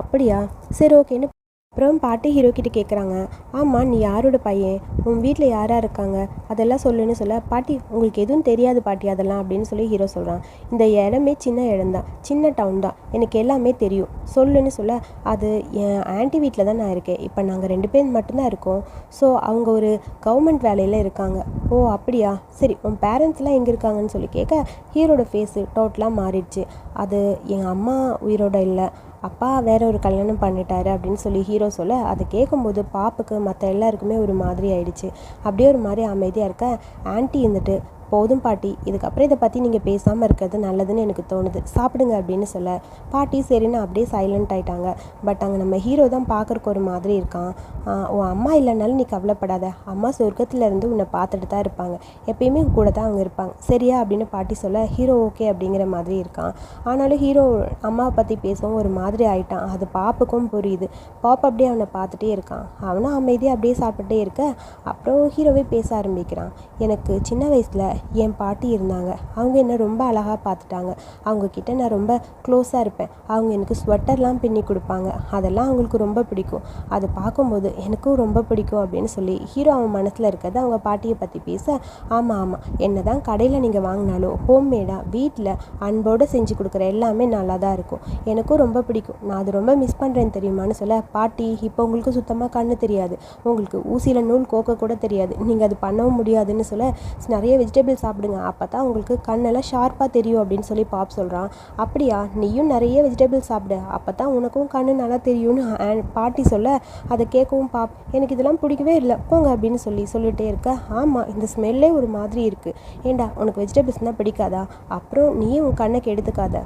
அப்படியா? சரி ஓகேன்னு அப்புறம் பாட்டி ஹீரோ கிட்ட கேட்குறாங்க ஆமாம் நீ யாரோட பையன்? உன் வீட்டில் யாராக இருக்காங்க? அதெல்லாம் சொல்லுன்னு சொல்ல பாட்டி உங்களுக்கு எதுவும் தெரியாது பாட்டி அதெல்லாம் அப்படின்னு சொல்லி ஹீரோ சொல்கிறான் இந்த இடமே சின்ன இடம் தான் சின்ன டவுன் தான். எனக்கு எல்லாமே தெரியும். சொல்லுன்னு சொல்ல அது என் ஆன்ட்டி வீட்டில் தான் நான் இருக்கேன். இப்போ நாங்கள் ரெண்டு பேர் மட்டும்தான் இருக்கோம். ஸோ அவங்க ஒரு கவர்மெண்ட் வேலையில் இருக்காங்க. ஓ அப்படியா? சரி உன் பேரண்ட்ஸ்லாம் எங்கே இருக்காங்கன்னு சொல்லி கேட்க ஹீரோட ஃபேஸு டோட்டலாக மாறிடுச்சு. அது என் அம்மா உயிரோட இல்லை. அப்பா வேற ஒரு கல்யாணம் பண்ணிட்டாரு அப்படின்னு சொல்லி ஹீரோ சொல்ல அதை கேட்கும்போது பாப்புக்கு மற்ற எல்லாருக்குமே ஒரு மாதிரி ஆயிடுச்சு. அப்படியே ஒரு மாதிரி அமைதியாக இருக்க ஆன்ட்டி இருந்துட்டு போதும் பாட்டி. இதுக்கப்புறம் இதை பற்றி நீங்கள் பேசாமல் இருக்கிறது நல்லதுன்னு எனக்கு தோணுது. சாப்பிடுங்க அப்படின்னு சொல்ல. பாட்டி சரின்னு அப்படியே சைலண்ட் ஆயிட்டாங்க. பட் அங்கே நம்ம ஹீரோ தான் பார்க்குறக்கு ஒரு மாதிரி இருக்கான். உன் அம்மா இல்லைனாலும் நீ கவலைப்படாத. அம்மா சொர்க்கத்துல இருந்து உன்னை பார்த்துட்டு தான் இருப்பாங்க. எப்பயுமே கூட தான் அவங்க இருப்பாங்க. சரியா அப்படின்னு பாட்டி சொல்ல ஹீரோ ஓகே அப்படிங்கிற மாதிரி இருக்கான். ஆனாலும் ஹீரோ அம்மாவை பற்றி பேசவும் ஒரு மாதிரி ஆயிட்டான். அது பாப்புக்கும் புரியுது. பாப் அப்படியே அவனை பார்த்துட்டே இருக்கான். அவனும் அமைதியாக அப்படியே சாப்பிட்டுட்டே இருக்க. அப்புறம் ஹீரோவே பேச ஆரம்பிக்கிறான். எனக்கு சின்ன வயசில் என் பாட்டி இருந்தாங்க. அவங்க என்ன ரொம்ப அழகாக பார்த்துட்டாங்க. அவங்கக்கிட்ட நான் ரொம்ப க்ளோஸாக இருப்பேன். அவங்க எனக்கு ஸ்வெட்டர்லாம் பின்னி கொடுப்பாங்க. அதெல்லாம் அவங்களுக்கு ரொம்ப பிடிக்கும். அதை பார்க்கும்போது எனக்கும் ரொம்ப பிடிக்கும் அப்படின்னு சொல்லி ஹீரோ அவன் மனசில் இருக்கிறத அவங்க பாட்டியை பற்றி பேச ஆமாம் ஆமாம் என்ன தான் கடையில் நீங்கள் வாங்கினாலும் ஹோம்மேடாக வீட்டில் அன்போடு செஞ்சு கொடுக்குற எல்லாமே நல்லா தான் இருக்கும். எனக்கும் ரொம்ப பிடிக்கும். நான் அது ரொம்ப மிஸ் பண்ணுறேன்னு தெரியுமான்னு சொல்ல பாட்டி இப்போ உங்களுக்கு சுத்தமாக கண்ணு தெரியாது. உங்களுக்கு ஊசியில் நூல் கோக்க கூட தெரியாது. நீங்கள் அது பண்ணவும் முடியாதுன்னு சொல்ல நிறைய வெஜிடபிள் சாப்பிடுங்க. அப்போ தான் உங்களுக்கு கண்ணெல்லாம் ஷார்ப்பாக தெரியும் அப்படின்னு சொல்லி பாப் சொல்கிறான் அப்படியா? நீயும் நிறைய வெஜிடபிள்ஸ் சாப்பிடு. அப்போ தான் உனக்கும் கண்ணு நல்லா தெரியும்னு பாட்டி சொல்ல அதை கேட்கவும் பாப். எனக்கு இதெல்லாம் பிடிக்கவே இல்லை. போங்க அப்படின்னு சொல்லி சொல்லிகிட்டே இருக்க. ஆமாம் இந்த ஸ்மெல்லே ஒரு மாதிரி இருக்குது ஏண்டா உனக்கு வெஜிடபிள்ஸ்னால் பிடிக்காதா? அப்புறம் நீயும் உன் கண்ணுக்கு எடுத்துக்காத.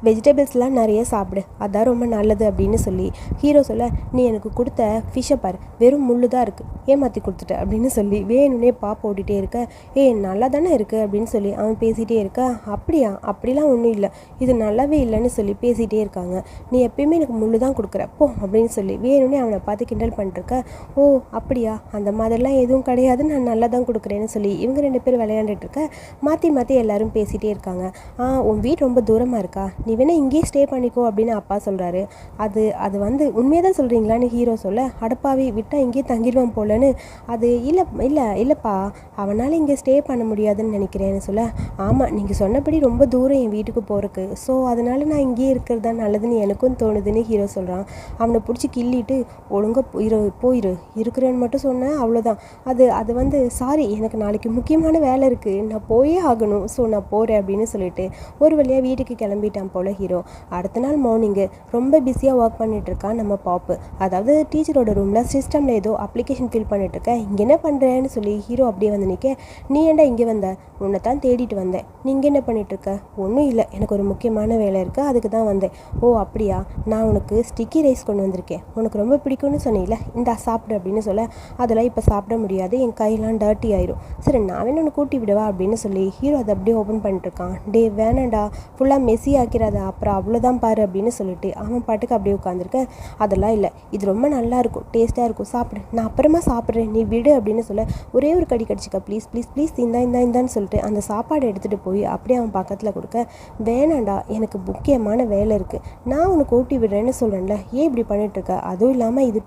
வெஜிடபிள்ஸ்லாம் நிறைய சாப்பிடு அதான் ரொம்ப நல்லது அப்படின்னு சொல்லி ஹீரோ சொல்ல நீ எனக்கு கொடுத்த ஃபிஷ்ஷை பார் வெறும் முள்ளு தான் இருக்குது ஏமாற்றி கொடுத்துட்ட அப்படின்னு சொல்லி வேணும்னே பாப் ஓட்டிகிட்டே இருக்க ஏ நல்லா தானே இருக்குது அப்படின்னு சொல்லி அவன் பேசிகிட்டே இருக்க அப்படியா அப்படிலாம் ஒன்றும் இல்லை இது நல்லாவே இல்லைன்னு சொல்லி பேசிகிட்டே இருக்காங்க நீ எப்பயுமே எனக்கு முள்ளு தான் கொடுக்குற போ அப்படின்னு சொல்லி வேணும்னே அவனை பார்த்து கிண்டல் பண்ணிருக்க ஓ அப்படியா அந்த மாதிரிலாம் எதுவும் கிடையாது நான் நல்லா தான் கொடுக்குறேன்னு சொல்லி இவங்க ரெண்டு பேரும் விளையாண்டுட்டு இருக்க மாற்றி மாற்றி எல்லாரும் பேசிகிட்டே இருக்காங்க ஆ உன் வீடு ரொம்ப தூரமாக இருக்கா நீ வேணால் இங்கேயே ஸ்டே பண்ணிக்கோ அப்படின்னு அப்பா சொல்கிறாரு அது அது வந்து உண்மையாக தான் சொல்கிறீங்களான்னு ஹீரோ சொல்ல அடப்பாவி விட்டால் இங்கேயே தங்கிடுவான் போலன்னு. அது இல்லை இல்லை இல்லைப்பா அவனால் இங்கே ஸ்டே பண்ண முடியாதுன்னு நினைக்கிறேன்னு சொல்ல. ஆமாம் நீங்கள் சொன்னபடி ரொம்ப தூரம் என் வீட்டுக்கு போகிறக்கு ஸோ அதனால் நான் இங்கேயே இருக்கிறது தான் நல்லதுன்னு எனக்கும் தோணுதுன்னு ஹீரோ சொல்கிறான் அவனை பிடிச்சி கிள்ளிட்டு ஒழுங்காக போயிரு போயிரு. இருக்கிறேன்னு மட்டும் சொன்னேன் அவ்வளோதான் அது அது வந்து சாரி எனக்கு நாளைக்கு முக்கியமான வேலை இருக்குது நான் போயே ஆகணும். ஸோ நான் போகிறேன் அப்படின்னு சொல்லிட்டு ஒரு வழியாக வீட்டுக்கு கிளம்பிட்டான் போல ஹீரோ அடுத்த நாள் மார்னிங்கு ரொம்ப பிஸியாக ஒர்க் பண்ணிட்டு இருக்கான் நம்ம பாப்பு. அதாவது டீச்சரோட ரூமில் சிஸ்டமில் ஏதோ அப்ளிகேஷன் ஃபில் பண்ணிட்டுருக்கேன் இங்கே என்ன பண்ணுறேன்னு சொல்லி ஹீரோ அப்படியே வந்து நிற்க நீ ஏன்டா இங்கே வந்த? உன்னை தான் தேடிட்டு வந்தேன். நீங்கள் என்ன பண்ணிகிட்ருக்க ஒன்றும் இல்லை. எனக்கு ஒரு முக்கியமான வேலை இருக்குது அதுக்கு தான் வந்தேன். ஓ அப்படியா? நான் உனக்கு ஸ்டிக்கி ரைஸ் கொண்டு வந்திருக்கேன். உனக்கு ரொம்ப பிடிக்கும்னு சொன்னீங்களே இந்தா சாப்பிடு அப்படின்னு சொல்ல. அதெல்லாம் இப்போ சாப்பிட முடியாது. என் கையெல்லாம் டர்ட்டி ஆயிரும். சரி நான் வேணும் ஒன்று கூட்டி விடவா அப்படின்னு சொல்லி ஹீரோ அதை அப்படியே ஓப்பன் பண்ணிட்டுருக்கான். டே வேணாண்டா ஃபுல்லாக மெஸ்ஸி ஆக்கிற அது அப்புறம் அவ்வளோதான் பாரு அப்படின்னு சொல்லிட்டு அவன் பாட்டுக்கு அப்படியே உட்காந்துருக்க அதெல்லாம் இல்லை. இது ரொம்ப நல்லா இருக்கும். டேஸ்ட்டாக இருக்கும். சாப்பிடு. நான் அப்புறமா சாப்பிட்றேன். நீ விடு அப்படின்னு சொல்ல ஒரே ஒரு கடி கடிச்சிக்க. ப்ளீஸ் ப்ளீஸ் ப்ளீஸ் இந்தா இந்தா இந்தான்னு சொல்லிட்டு அந்த சாப்பாடு எடுத்துகிட்டு போய் அப்படியே அவன் பக்கத்தில் கொடுக்க. வேணாண்டா. எனக்கு முக்கியமான வேலை இருக்குது நான் உனக்கு ஓட்டி விடுறேன்னு சொல்கிறேன்ல ஏன் இப்படி பண்ணிட்டுருக்க அதுவும் இல்லாமல் இது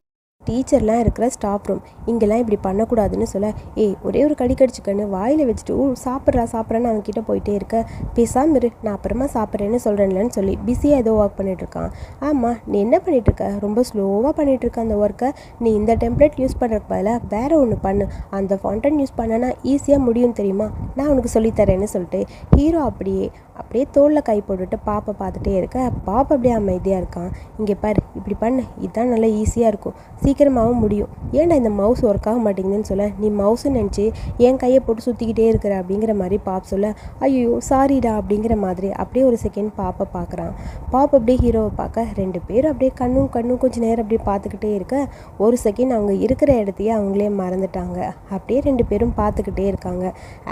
டீச்சர்லாம் இருக்கிற ஸ்டாஃப் ரூம். இங்கெல்லாம் இப்படி பண்ணக்கூடாதுன்னு சொல்ல ஏய் ஒரே ஒரு கடி கடிச்சுக்கன்னு வாயில் வச்சுட்டு ஓ சாப்பிட்றா சாப்பிட்றான்னு அவன் கிட்ட போயிட்டே இருக்க. பேசாமல் இரு நான் அப்புறமா சாப்பிட்றேன்னு சொல்கிறேன்லன்னு சொல்லி பிஸியாக ஏதோ ஒர்க் பண்ணிட்டு இருக்கான். ஆமாம் நீ என்ன பண்ணிட்டு இருக்க? ரொம்ப ஸ்லோவாக பண்ணிகிட்ருக்க இருக்க அந்த ஒர்க்கை நீ இந்த டெம்ப்ளேட் யூஸ் பண்ணுறக்கு பதிலாக வேற ஒன்று பண்ணு. அந்த ஃபவுண்டன் யூஸ் பண்ணனா ஈஸியாக முடியும் தெரியுமா? நான் உனக்கு சொல்லித்தரேன்னு சொல்லிட்டு ஹீரோ அப்படியே அப்படியே தோளில் கை போட்டுட்டு பாப்பை பார்த்துட்டே இருக்க பாப்பா அப்படியே அமைதியாக இருக்கான். இங்கே பாரு இப்படி பண்ணு. இதுதான் நல்லா ஈஸியாக இருக்கும். சீக்கிரமாகவும் முடியும். ஏன்டா இந்த மவுஸ் ஒர்க் ஆக மாட்டேங்குதுன்னு சொல்ல? நீ மவுஸ்ன்னு நினச்சி என் கையை போட்டு சுற்றிக்கிட்டே இருக்கிற அப்படிங்கிற மாதிரி பாப் சொல்ல ஐயோ சாரிடா அப்படிங்கிற மாதிரி அப்படியே ஒரு செகண்ட் பாப்பை பார்க்குறான். பாப் அப்படியே ஹீரோவை பார்க்க ரெண்டு பேரும் அப்படியே கண்ணும் கண்ணும் கொஞ்சம் நேரம் அப்படியே பார்த்துக்கிட்டே இருக்க ஒரு செகண்ட் அவங்க இருக்கிற இடத்தையே அவங்களே மறந்துட்டாங்க. அப்படியே ரெண்டு பேரும் பார்த்துக்கிட்டே இருக்காங்க.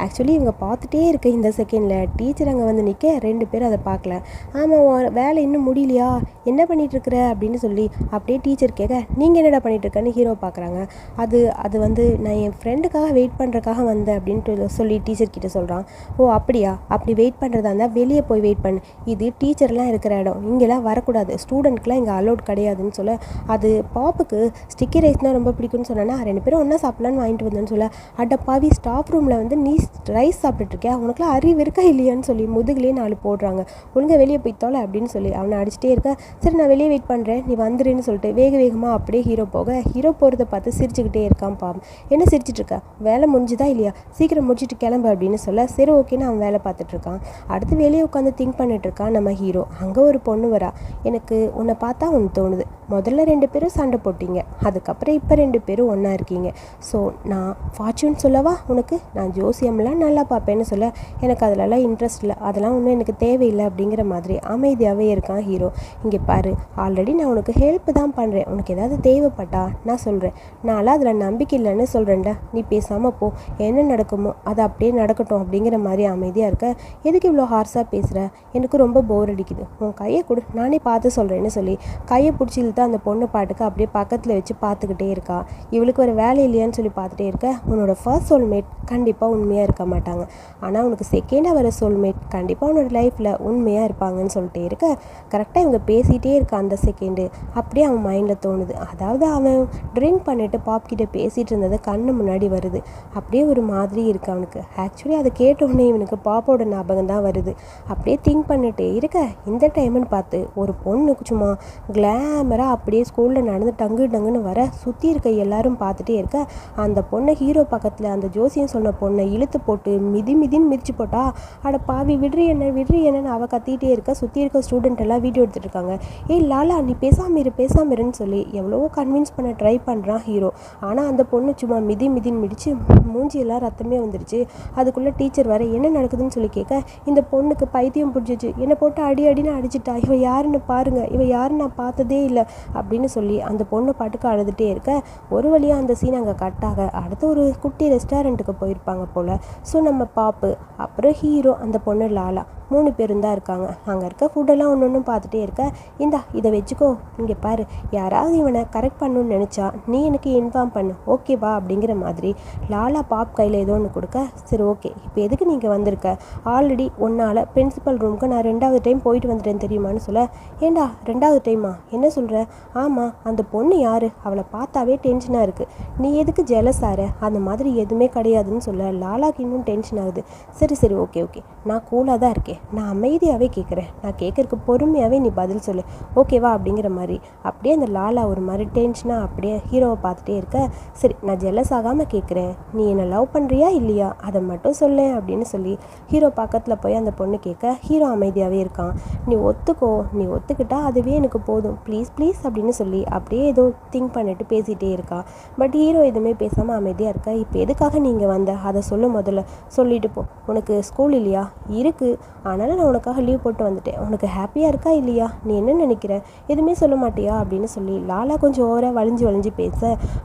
ஆக்சுவலி இவங்க பார்த்துட்டே இருக்க இந்த செகண்டில் டீச்சர் அங்கே வந்து நிற்க ரெண்டு பேரும் அதை பார்க்கல. ஆமாம் வேலை இன்னும் முடியலையா? என்ன பண்ணிகிட்ருக்குற அப்படின்னு சொல்லி அப்படியே டீச்சர் கேட்க நீங்கள் என்னடா பண்ணிகிட்ருக்கன்னு ஹீரோ பார்க்குறாங்க. அது அது வந்து நான் என் ஃப்ரெண்டுக்காக வெயிட் பண்ணுறக்காக வந்தேன் அப்படின்ட்டு சொல்லி டீச்சர் கிட்ட சொல்கிறான் ஓ அப்படியா? அப்படி வெயிட் பண்ணுறதா இருந்தால் வெளியே போய் வெயிட் பண்ணு. இது டீச்சர்லாம் இருக்கிற இடம். இங்கெல்லாம் வரக்கூடாது. ஸ்டூடெண்ட்க்கெலாம் இங்கே அலோட் கிடையாதுன்னு சொல்ல அது பாப்புக்கு ஸ்டிக்கி ரைஸ்னால் ரொம்ப பிடிக்கும்னு சொன்னேன்னா ரெண்டு பேரும் ஒன்றா சாப்பிட்லான்னு வாங்கிட்டு வந்தேன்னு சொல்ல அட பாவி ஸ்டாஃப் ரூமில் வந்து நீ ரைஸ் சாப்பிட்டுட்டு இருக்கியா? உனக்குலாம் அறிவு இருக்கா இல்லையான்னு சொல்லி வெளியே நாலு போடுறாங்க. ஒழுங்கா வெளியே போய் தொலை அப்படின்னு சொல்லி அவனை அடிச்சிட்டே இருக்க. சரி நான் வெளியே வெயிட் பண்ணுறேன் நீ வந்துருன்னு சொல்லிட்டு வேக வேகமாக அப்படியே ஹீரோ போக ஹீரோ போகிறத பார்த்து சிரிச்சுக்கிட்டே இருக்கான் பாவம். என்ன சிரிச்சிட்டு இருக்கா? வேலை முடிஞ்சுதா இல்லையா? சீக்கிரம் முடிச்சுட்டு கிளம்பு அப்படின்னு சொல்ல சரி ஓகேன்னு அவன் வேலை பார்த்துட்டு இருக்கான். அடுத்து வெளியே உட்காந்து திங்க் பண்ணிட்டு இருக்கான் நம்ம ஹீரோ அங்கே ஒரு பொண்ணு வரா. எனக்கு உன்னை பார்த்தா ஒன்று தோணுது. முதல்ல ரெண்டு பேரும் சண்டை போட்டீங்க. அதுக்கப்புறம் இப்போ ரெண்டு பேரும் ஒன்றா இருக்கீங்க. ஸோ நான் ஃபார்ச்சூன் சொல்லவா? உனக்கு? நான் ஜோசியம்லாம் நல்லா பார்ப்பேன்னு சொல்ல. எனக்கு அதிலலாம் இன்ட்ரெஸ்ட் இல்லை. அதெல்லாம் ஒன்றும் எனக்கு தேவையில்லை அப்படிங்கிற மாதிரி அமைதியாகவே இருக்கான் ஹீரோ. இங்கே பாரு ஆல்ரெடி நான் உனக்கு ஹெல்ப் தான் பண்ணுறேன் உனக்கு ஏதாவது தேவைப்பட்டா நான் சொல்கிறேன் நான்லாம் அதில் நம்பிக்கை இல்லைன்னு சொல்கிறேன்டா நீ பேசாமல் போ. என்ன நடக்குமோ அது அப்படியே நடக்கட்டும் அப்படிங்கிற மாதிரி அமைதியாக இருக்க. எதுக்கு இவ்வளோ ஹார்ஸாக பேசுகிற எனக்கு ரொம்ப போர் அடிக்குது. உன் கையை கொடு. நானே பார்த்து சொல்கிறேன்னு சொல்லி கையை பிடிச்சி பார்த்துட்டு அந்த பொண்ணு பாட்டுக்கு அப்படியே பக்கத்தில் வச்சு பார்த்துக்கிட்டே இருக்கா. இவளுக்கு ஒரு வேலை இல்லையான்னு சொல்லி பார்த்துட்டே இருக்க. உன்னோட ஃபர்ஸ்ட் சோல்மேட் கண்டிப்பாக உண்மையாக இருக்க மாட்டாங்க. ஆனால் உனக்கு செகண்டாக வர சோல்மேட் கண்டிப்பாக உன்னோட லைஃப்பில் உண்மையாக இருப்பாங்கன்னு சொல்லிட்டே இருக்க. கரெக்டாக இவங்க பேசிகிட்டே இருக்க அந்த செகண்டு அப்படியே அவன் மைண்டில் தோணுது. அதாவது அவன் ட்ரிங்க் பண்ணிட்டு பாப்கிட்ட பேசிகிட்டு இருந்தது கண்ணு முன்னாடி வருது. அப்படியே ஒரு மாதிரி இருக்கு அவனுக்கு. ஆக்சுவலி அதை கேட்ட உடனே இவனுக்கு பாப்போட ஞாபகம் தான் வருது. அப்படியே திங்க் பண்ணிட்டே இருக்க. இந்த டைம்னு பார்த்து ஒரு பொண்ணுக்கு சும்மா கிளாமராக அப்படியே ஸ்கூலில் நடந்து டங்கு டங்குன்னு வர சுற்றி இருக்க எல்லாரும் பார்த்துட்டே இருக்க அந்த பொண்ணை ஹீரோ பக்கத்தில் அந்த ஜோசியம் சொன்ன பொண்ணை இழுத்து போட்டு மிதி மிதின்னு மிதிச்சு போட்டா அட பாவி விடுறி என்ன விடுறி என்னன்னு அவள் கத்திட்டே இருக்க சுற்றி இருக்க ஸ்டூடெண்ட் எல்லாம் வீடியோ எடுத்துட்டு இருக்காங்க. ஏய் லாலா நீ பேசாம இரு பேசாம இருன்னு சொல்லி எவ்வளவோ கன்வின்ஸ் பண்ண ட்ரை பண்ணுறான் ஹீரோ. ஆனால் அந்த பொண்ணு சும்மா மிதி மிதின்னு மிதிச்சு மூஞ்சியெல்லாம் ரத்தமே வந்துருச்சு. அதுக்குள்ளே டீச்சர் வர என்ன நடக்குதுன்னு சொல்லி கேட்க இந்த பொண்ணுக்கு பைத்தியம் பிடிச்சிச்சு. என்னை போட்டு அடி அடின்னு அடிச்சிட்டா இவள் யாருன்னு பாருங்க இவள் யாருன்னு நான் பார்த்ததே இல்லை. அப்படின்னு சொல்லி அந்த பொண்ணு பாட்டுக்கு அழுதுகிட்டே இருக்க. ஒரு வழியாக அந்த சீன் அங்கே ஆக அடுத்து ஒரு குட்டி ரெஸ்டாரண்ட்டுக்கு போயிருப்பாங்க போல். ஸோ நம்ம பாப்பு அப்புறம் ஹீரோ அந்த பொண்ணு லாலா. மூணு பேரும் தான் இருக்காங்க. அங்கே இருக்க ஃபுட்டெல்லாம் ஒன்று ஒன்றும் பார்த்துட்டே இருக்க. இந்தா இதை வச்சுக்கோ. இங்கே பாரு. யாராவது இவனை கரெக்ட் பண்ணணும்னு நினச்சா நீ எனக்கு இன்ஃபார்ம் பண்ணு. ஓகேவா அப்படிங்கிற மாதிரி லாலா பாப் கையில் ஏதோ ஒன்று கொடுக்க சரி ஓகே இப்போ எதுக்கு நீங்கள் வந்திருக்க? ஆல்ரெடி ஒன்றால் பிரின்சிபல் ரூமுக்கு நான் ரெண்டாவது டைம் போயிட்டு வந்துட்டேன் தெரியுமான்னு சொல்ல. ஏண்டா ரெண்டாவது டைமா என்ன சொல்கிற ஆமாம் அந்த பொண்ணு யார்? அவளை பார்த்தாவே டென்ஷனாக இருக்குது நீ எதுக்கு ஜெலஸாரு அந்த மாதிரி எதுவுமே கிடையாதுன்னு சொல்ல. லாலாக்கு இன்னும் டென்ஷன் ஆகுது. சரி சரி ஓகே ஓகே நான் கூலாக தான் இருக்கேன். நான் அமைதியாகவே கேட்குறேன் நான் கேட்குறக்கு பொறுமையாகவே நீ பதில் சொல்லு. ஓகேவா அப்படிங்கிற மாதிரி. அப்படியே அந்த லாலா ஒரு மாதிரி டென்ஷனாக அப்படியே ஹீரோவை பார்த்துட்டே இருக்க சரி நான் ஜெலஸ் ஆகாமல் கேட்குறேன் நீ என்னை லவ் பண்ணுறியா இல்லையா? அதை மட்டும் சொல்லு அப்படின்னு சொல்லி ஹீரோ பக்கத்தில் போய் அந்த பொண்ணு கேட்க ஹீரோ அமைதியாகவே இருக்கான். நீ ஒத்துக்கோ. நீ ஒத்துக்கிட்டா அதுவே எனக்கு போதும். ப்ளீஸ் ப்ளீஸ் அப்படின்னு சொல்லி அப்படியே ஏதோ திங்க் பண்ணிட்டு பேசிகிட்டே இருக்கா. பட் ஹீரோ எதுவுமே பேசாமல் அமைதியாக இருக்கா. இப்போ எதுக்காக நீங்கள் வந்த? அதை சொல்ல முதல்ல. சொல்லிட்டு போ. உனக்கு ஸ்கூல் இல்லையா? இருக்குது ஆனாலும் நான் உனக்காக லீவ் போட்டு வந்துட்டேன். உனக்கு ஹாப்பியாக இருக்கா இல்லையா? நீ என்ன நினைக்கிற? எதுவுமே சொல்ல மாட்டியா? அப்படின்னு சொல்லி லாலா கொஞ்சம் ஓவராக வளைஞ்சு வளைஞ்சு பேச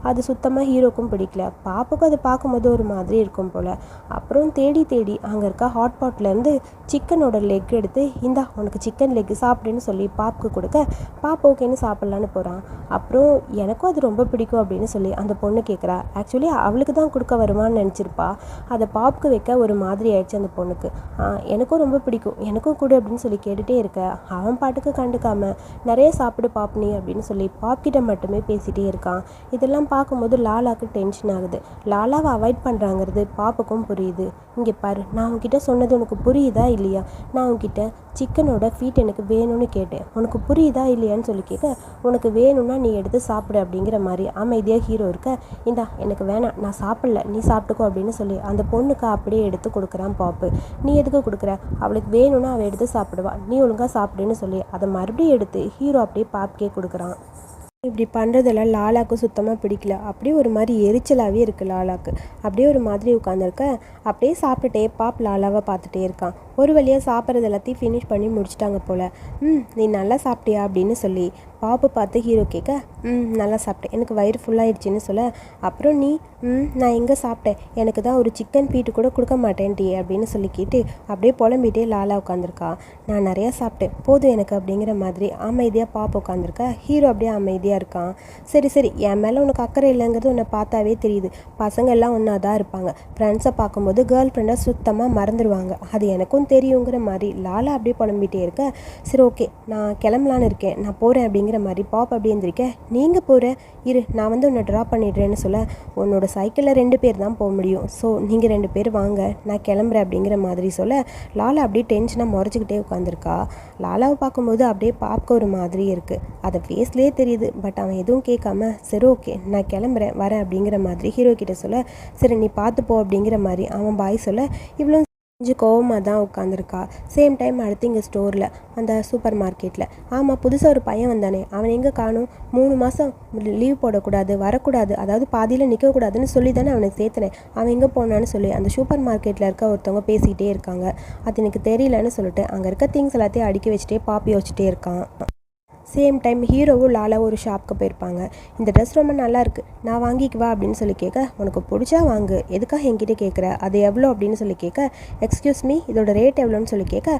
அது சுத்தமாக ஹீரோக்கும் பிடிக்கல. பாப்புக்கும் அதை பார்க்கும்போது ஒரு மாதிரி இருக்கும் போல். அப்புறம் தேடி தேடி அங்கே இருக்க ஹாட் பாட்லேருந்து சிக்கனோட லெக் எடுத்து இந்தா உனக்கு சிக்கன் லெக் சாப்பிடுன்னு சொல்லி பாப்புக்கு கொடுக்க பாப்பு ஓகேன்னு சாப்பிட்லான்னு போகிறான் அப்புறம் எனக்கும் அது ரொம்ப பிடிக்கும் அப்படின்னு சொல்லி அந்த பொண்ணு கேட்குறா ஆக்சுவலி அவளுக்கு தான் கொடுக்க வருமானு நினச்சிருப்பா. அதை பாப்புக்கு வைக்க ஒரு மாதிரி ஆயிடுச்சு அந்த பொண்ணுக்கு. எனக்கும் ரொம்ப பிடிக்கும். எனக்கும் கொடு அப்படின்னு சொல்லி கேட்டுகிட்டே இருக்க. அவன் பாட்டுக்கு கண்டுக்காம நிறைய சாப்பிடு பாப்னி அப்படின்னு சொல்லி பாப்கிட்ட மட்டுமே பேசிகிட்டே இருக்கான். இதெல்லாம் பார்க்கும்போது லாலாவுக்கு டென்ஷன் ஆகுது. லாலாவை அவாய்ட் பண்ணுறாங்கிறது பாப்புக்கும் புரியுது. இங்கே பாரு நான் உன்கிட்ட சொன்னது உனக்கு புரியுதா இல்லையா? நான் உன்கிட்ட சிக்கனோட ஃபீட் எனக்கு வேணும்னு கேட்டேன். உனக்கு புரியுதா இல்லையான்னு சொல்லி கேட்க உனக்கு வேணும்னா நீ எடுத்து சாப்பிடு அப்படிங்கிற மாதிரி அமைதியாக ஹீரோ இருக்க. இந்தா எனக்கு வேணாம். நான் சாப்பிடல. நீ சாப்பிட்டுக்கோ அப்படின்னு சொல்லி அந்த பொண்ணுக்கு அப்படியே எடுத்து கொடுக்குறான் பாப்பு. நீ எதுக்கு கொடுக்குற? அவளுக்கு வேணும்னா அவள் எடுத்து சாப்பிடுவா. நீ ஒழுங்காக சாப்பிடுன்னு சொல்லி அதை மறுபடியும் எடுத்து ஹீரோ அப்படியே பாப்கே கொடுக்குறான். இப்படி பண்ணுறதெல்லாம் லாலாக்கு சுத்தமாக பிடிக்கல. அப்படியே ஒரு மாதிரி எரிச்சலாகவே இருக்குது லாலாக்கு. அப்படியே ஒரு மாதிரி உட்காந்துருக்க அப்படியே சாப்பிட்டுட்டே பாப் லாலாவை பார்த்துட்டே இருக்கான். ஒரு வழியாக சாப்பிட்றது எல்லாத்தையும் ஃபினிஷ் பண்ணி முடிச்சிட்டாங்க போல். ம் நீ நல்லா சாப்பிட்டியா? அப்படின்னு சொல்லி பாப்பு பார்த்து ஹீரோ கேட்க ம் நல்லா சாப்பிட்டேன். எனக்கு வயிறு ஃபுல்லாகிடுச்சின்னு சொல்ல அப்புறம் நீ ம் நான் எங்கே சாப்பிட்டேன்? எனக்கு தான் ஒரு சிக்கன் பீட்டு கூட கொடுக்க மாட்டேன்டி அப்படின்னு சொல்லி கேட்டு அப்படியே புலம்பிட்டே லாலா உட்காந்துருக்கா நான் நிறையா சாப்பிட்டேன். போதும் எனக்கு அப்படிங்கிற மாதிரி அமைதியாக பாப்பு உட்காந்துருக்கா ஹீரோ அப்படியே அமைதியாக இருக்கான். சரி சரி. என் மேலே உனக்கு அக்கறை இல்லைங்கிறது உன்னை பார்த்தாவே தெரியுது. பசங்க எல்லாம் ஒன்றா தான் இருப்பாங்க ஃப்ரெண்ட்ஸை பார்க்கும்போது கேர்ள் ஃப்ரெண்டை சுத்தமாக மறந்துடுவாங்க அது எனக்கும் தெரியுங்கிற மாதிரி லாலா அப்படியே புலம்பிகிட்டே இருக்க. சரி ஓகே நான் கிளம்பலான்னு இருக்கேன். நான் போகிறேன் அப்படிங்கிற மாதிரி பாப் அப்படியே இருந்திருக்க நீங்கள் போகிற இரு நான் வந்து உன்னை ட்ராப் பண்ணிடுறேன்னு சொல்ல உன்னோட சைக்கிளில் ரெண்டு பேர் தான் போக முடியும். ஸோ நீங்கள் ரெண்டு பேர் வாங்க நான் கிளம்புறேன் அப்படிங்கிற மாதிரி சொல்ல லாலா அப்படியே டென்ஷனாக முறைச்சிக்கிட்டே உட்காந்துருக்கா லாலாவை பார்க்கும்போது அப்படியே பார்க்க ஒரு மாதிரி இருக்குது அதை ஃபேஸ்லேயே தெரியுது பட் அவன் எதுவும் கேட்காம சரி ஓகே நான் கிளம்புறேன் வரேன் அப்படிங்கிற மாதிரி ஹீரோ கிட்ட சொல்ல சரி நீ பார்த்து போ அப்படிங்கிற மாதிரி அவன் பாய் சொல்ல இவ்வளோ கொஞ்சம் கோவமாக தான் உட்காந்துருக்கா சேம் டைம் அடுத்து இங்கே ஸ்டோரில் அந்த சூப்பர் மார்க்கெட்டில் ஆமாம் புதுசாக ஒரு பையன் வந்தானே. அவன் எங்கே காணும்? மூணு மாதம் லீவ் போடக்கூடாது வரக்கூடாது அதாவது பாதியில் நிற்கக்கூடாதுன்னு சொல்லி தானே அவனை சேர்த்துனேன் அவன் எங்கே போனான்னு சொல்லி அந்த சூப்பர் மார்க்கெட்டில் இருக்க ஒருத்தவங்க பேசிகிட்டே இருக்காங்க. அது எனக்கு தெரியலன்னு சொல்லிட்டு அங்கே இருக்க திங்ஸ் எல்லாத்தையும் அடுக்கி வச்சுட்டே பாப்பி வச்சுட்டே இருக்கான். சேம் டைம் ஹீரோவும் லாலா ஒரு ஷாப்க்கு போயிருப்பாங்க. இந்த ட்ரெஸ் ரொம்ப நல்லா இருக்கு நான் வாங்கிக்குவா அப்படின்னு சொல்லி கேட்க உனக்கு பிடிச்சா வாங்கு. எதுக்காக என்கிட்ட கேட்குற அது எவ்வளோ அப்படின்னு சொல்லி கேட்க எக்ஸ்கியூஸ் மீ இதோட ரேட் எவ்வளோன்னு சொல்லி கேட்க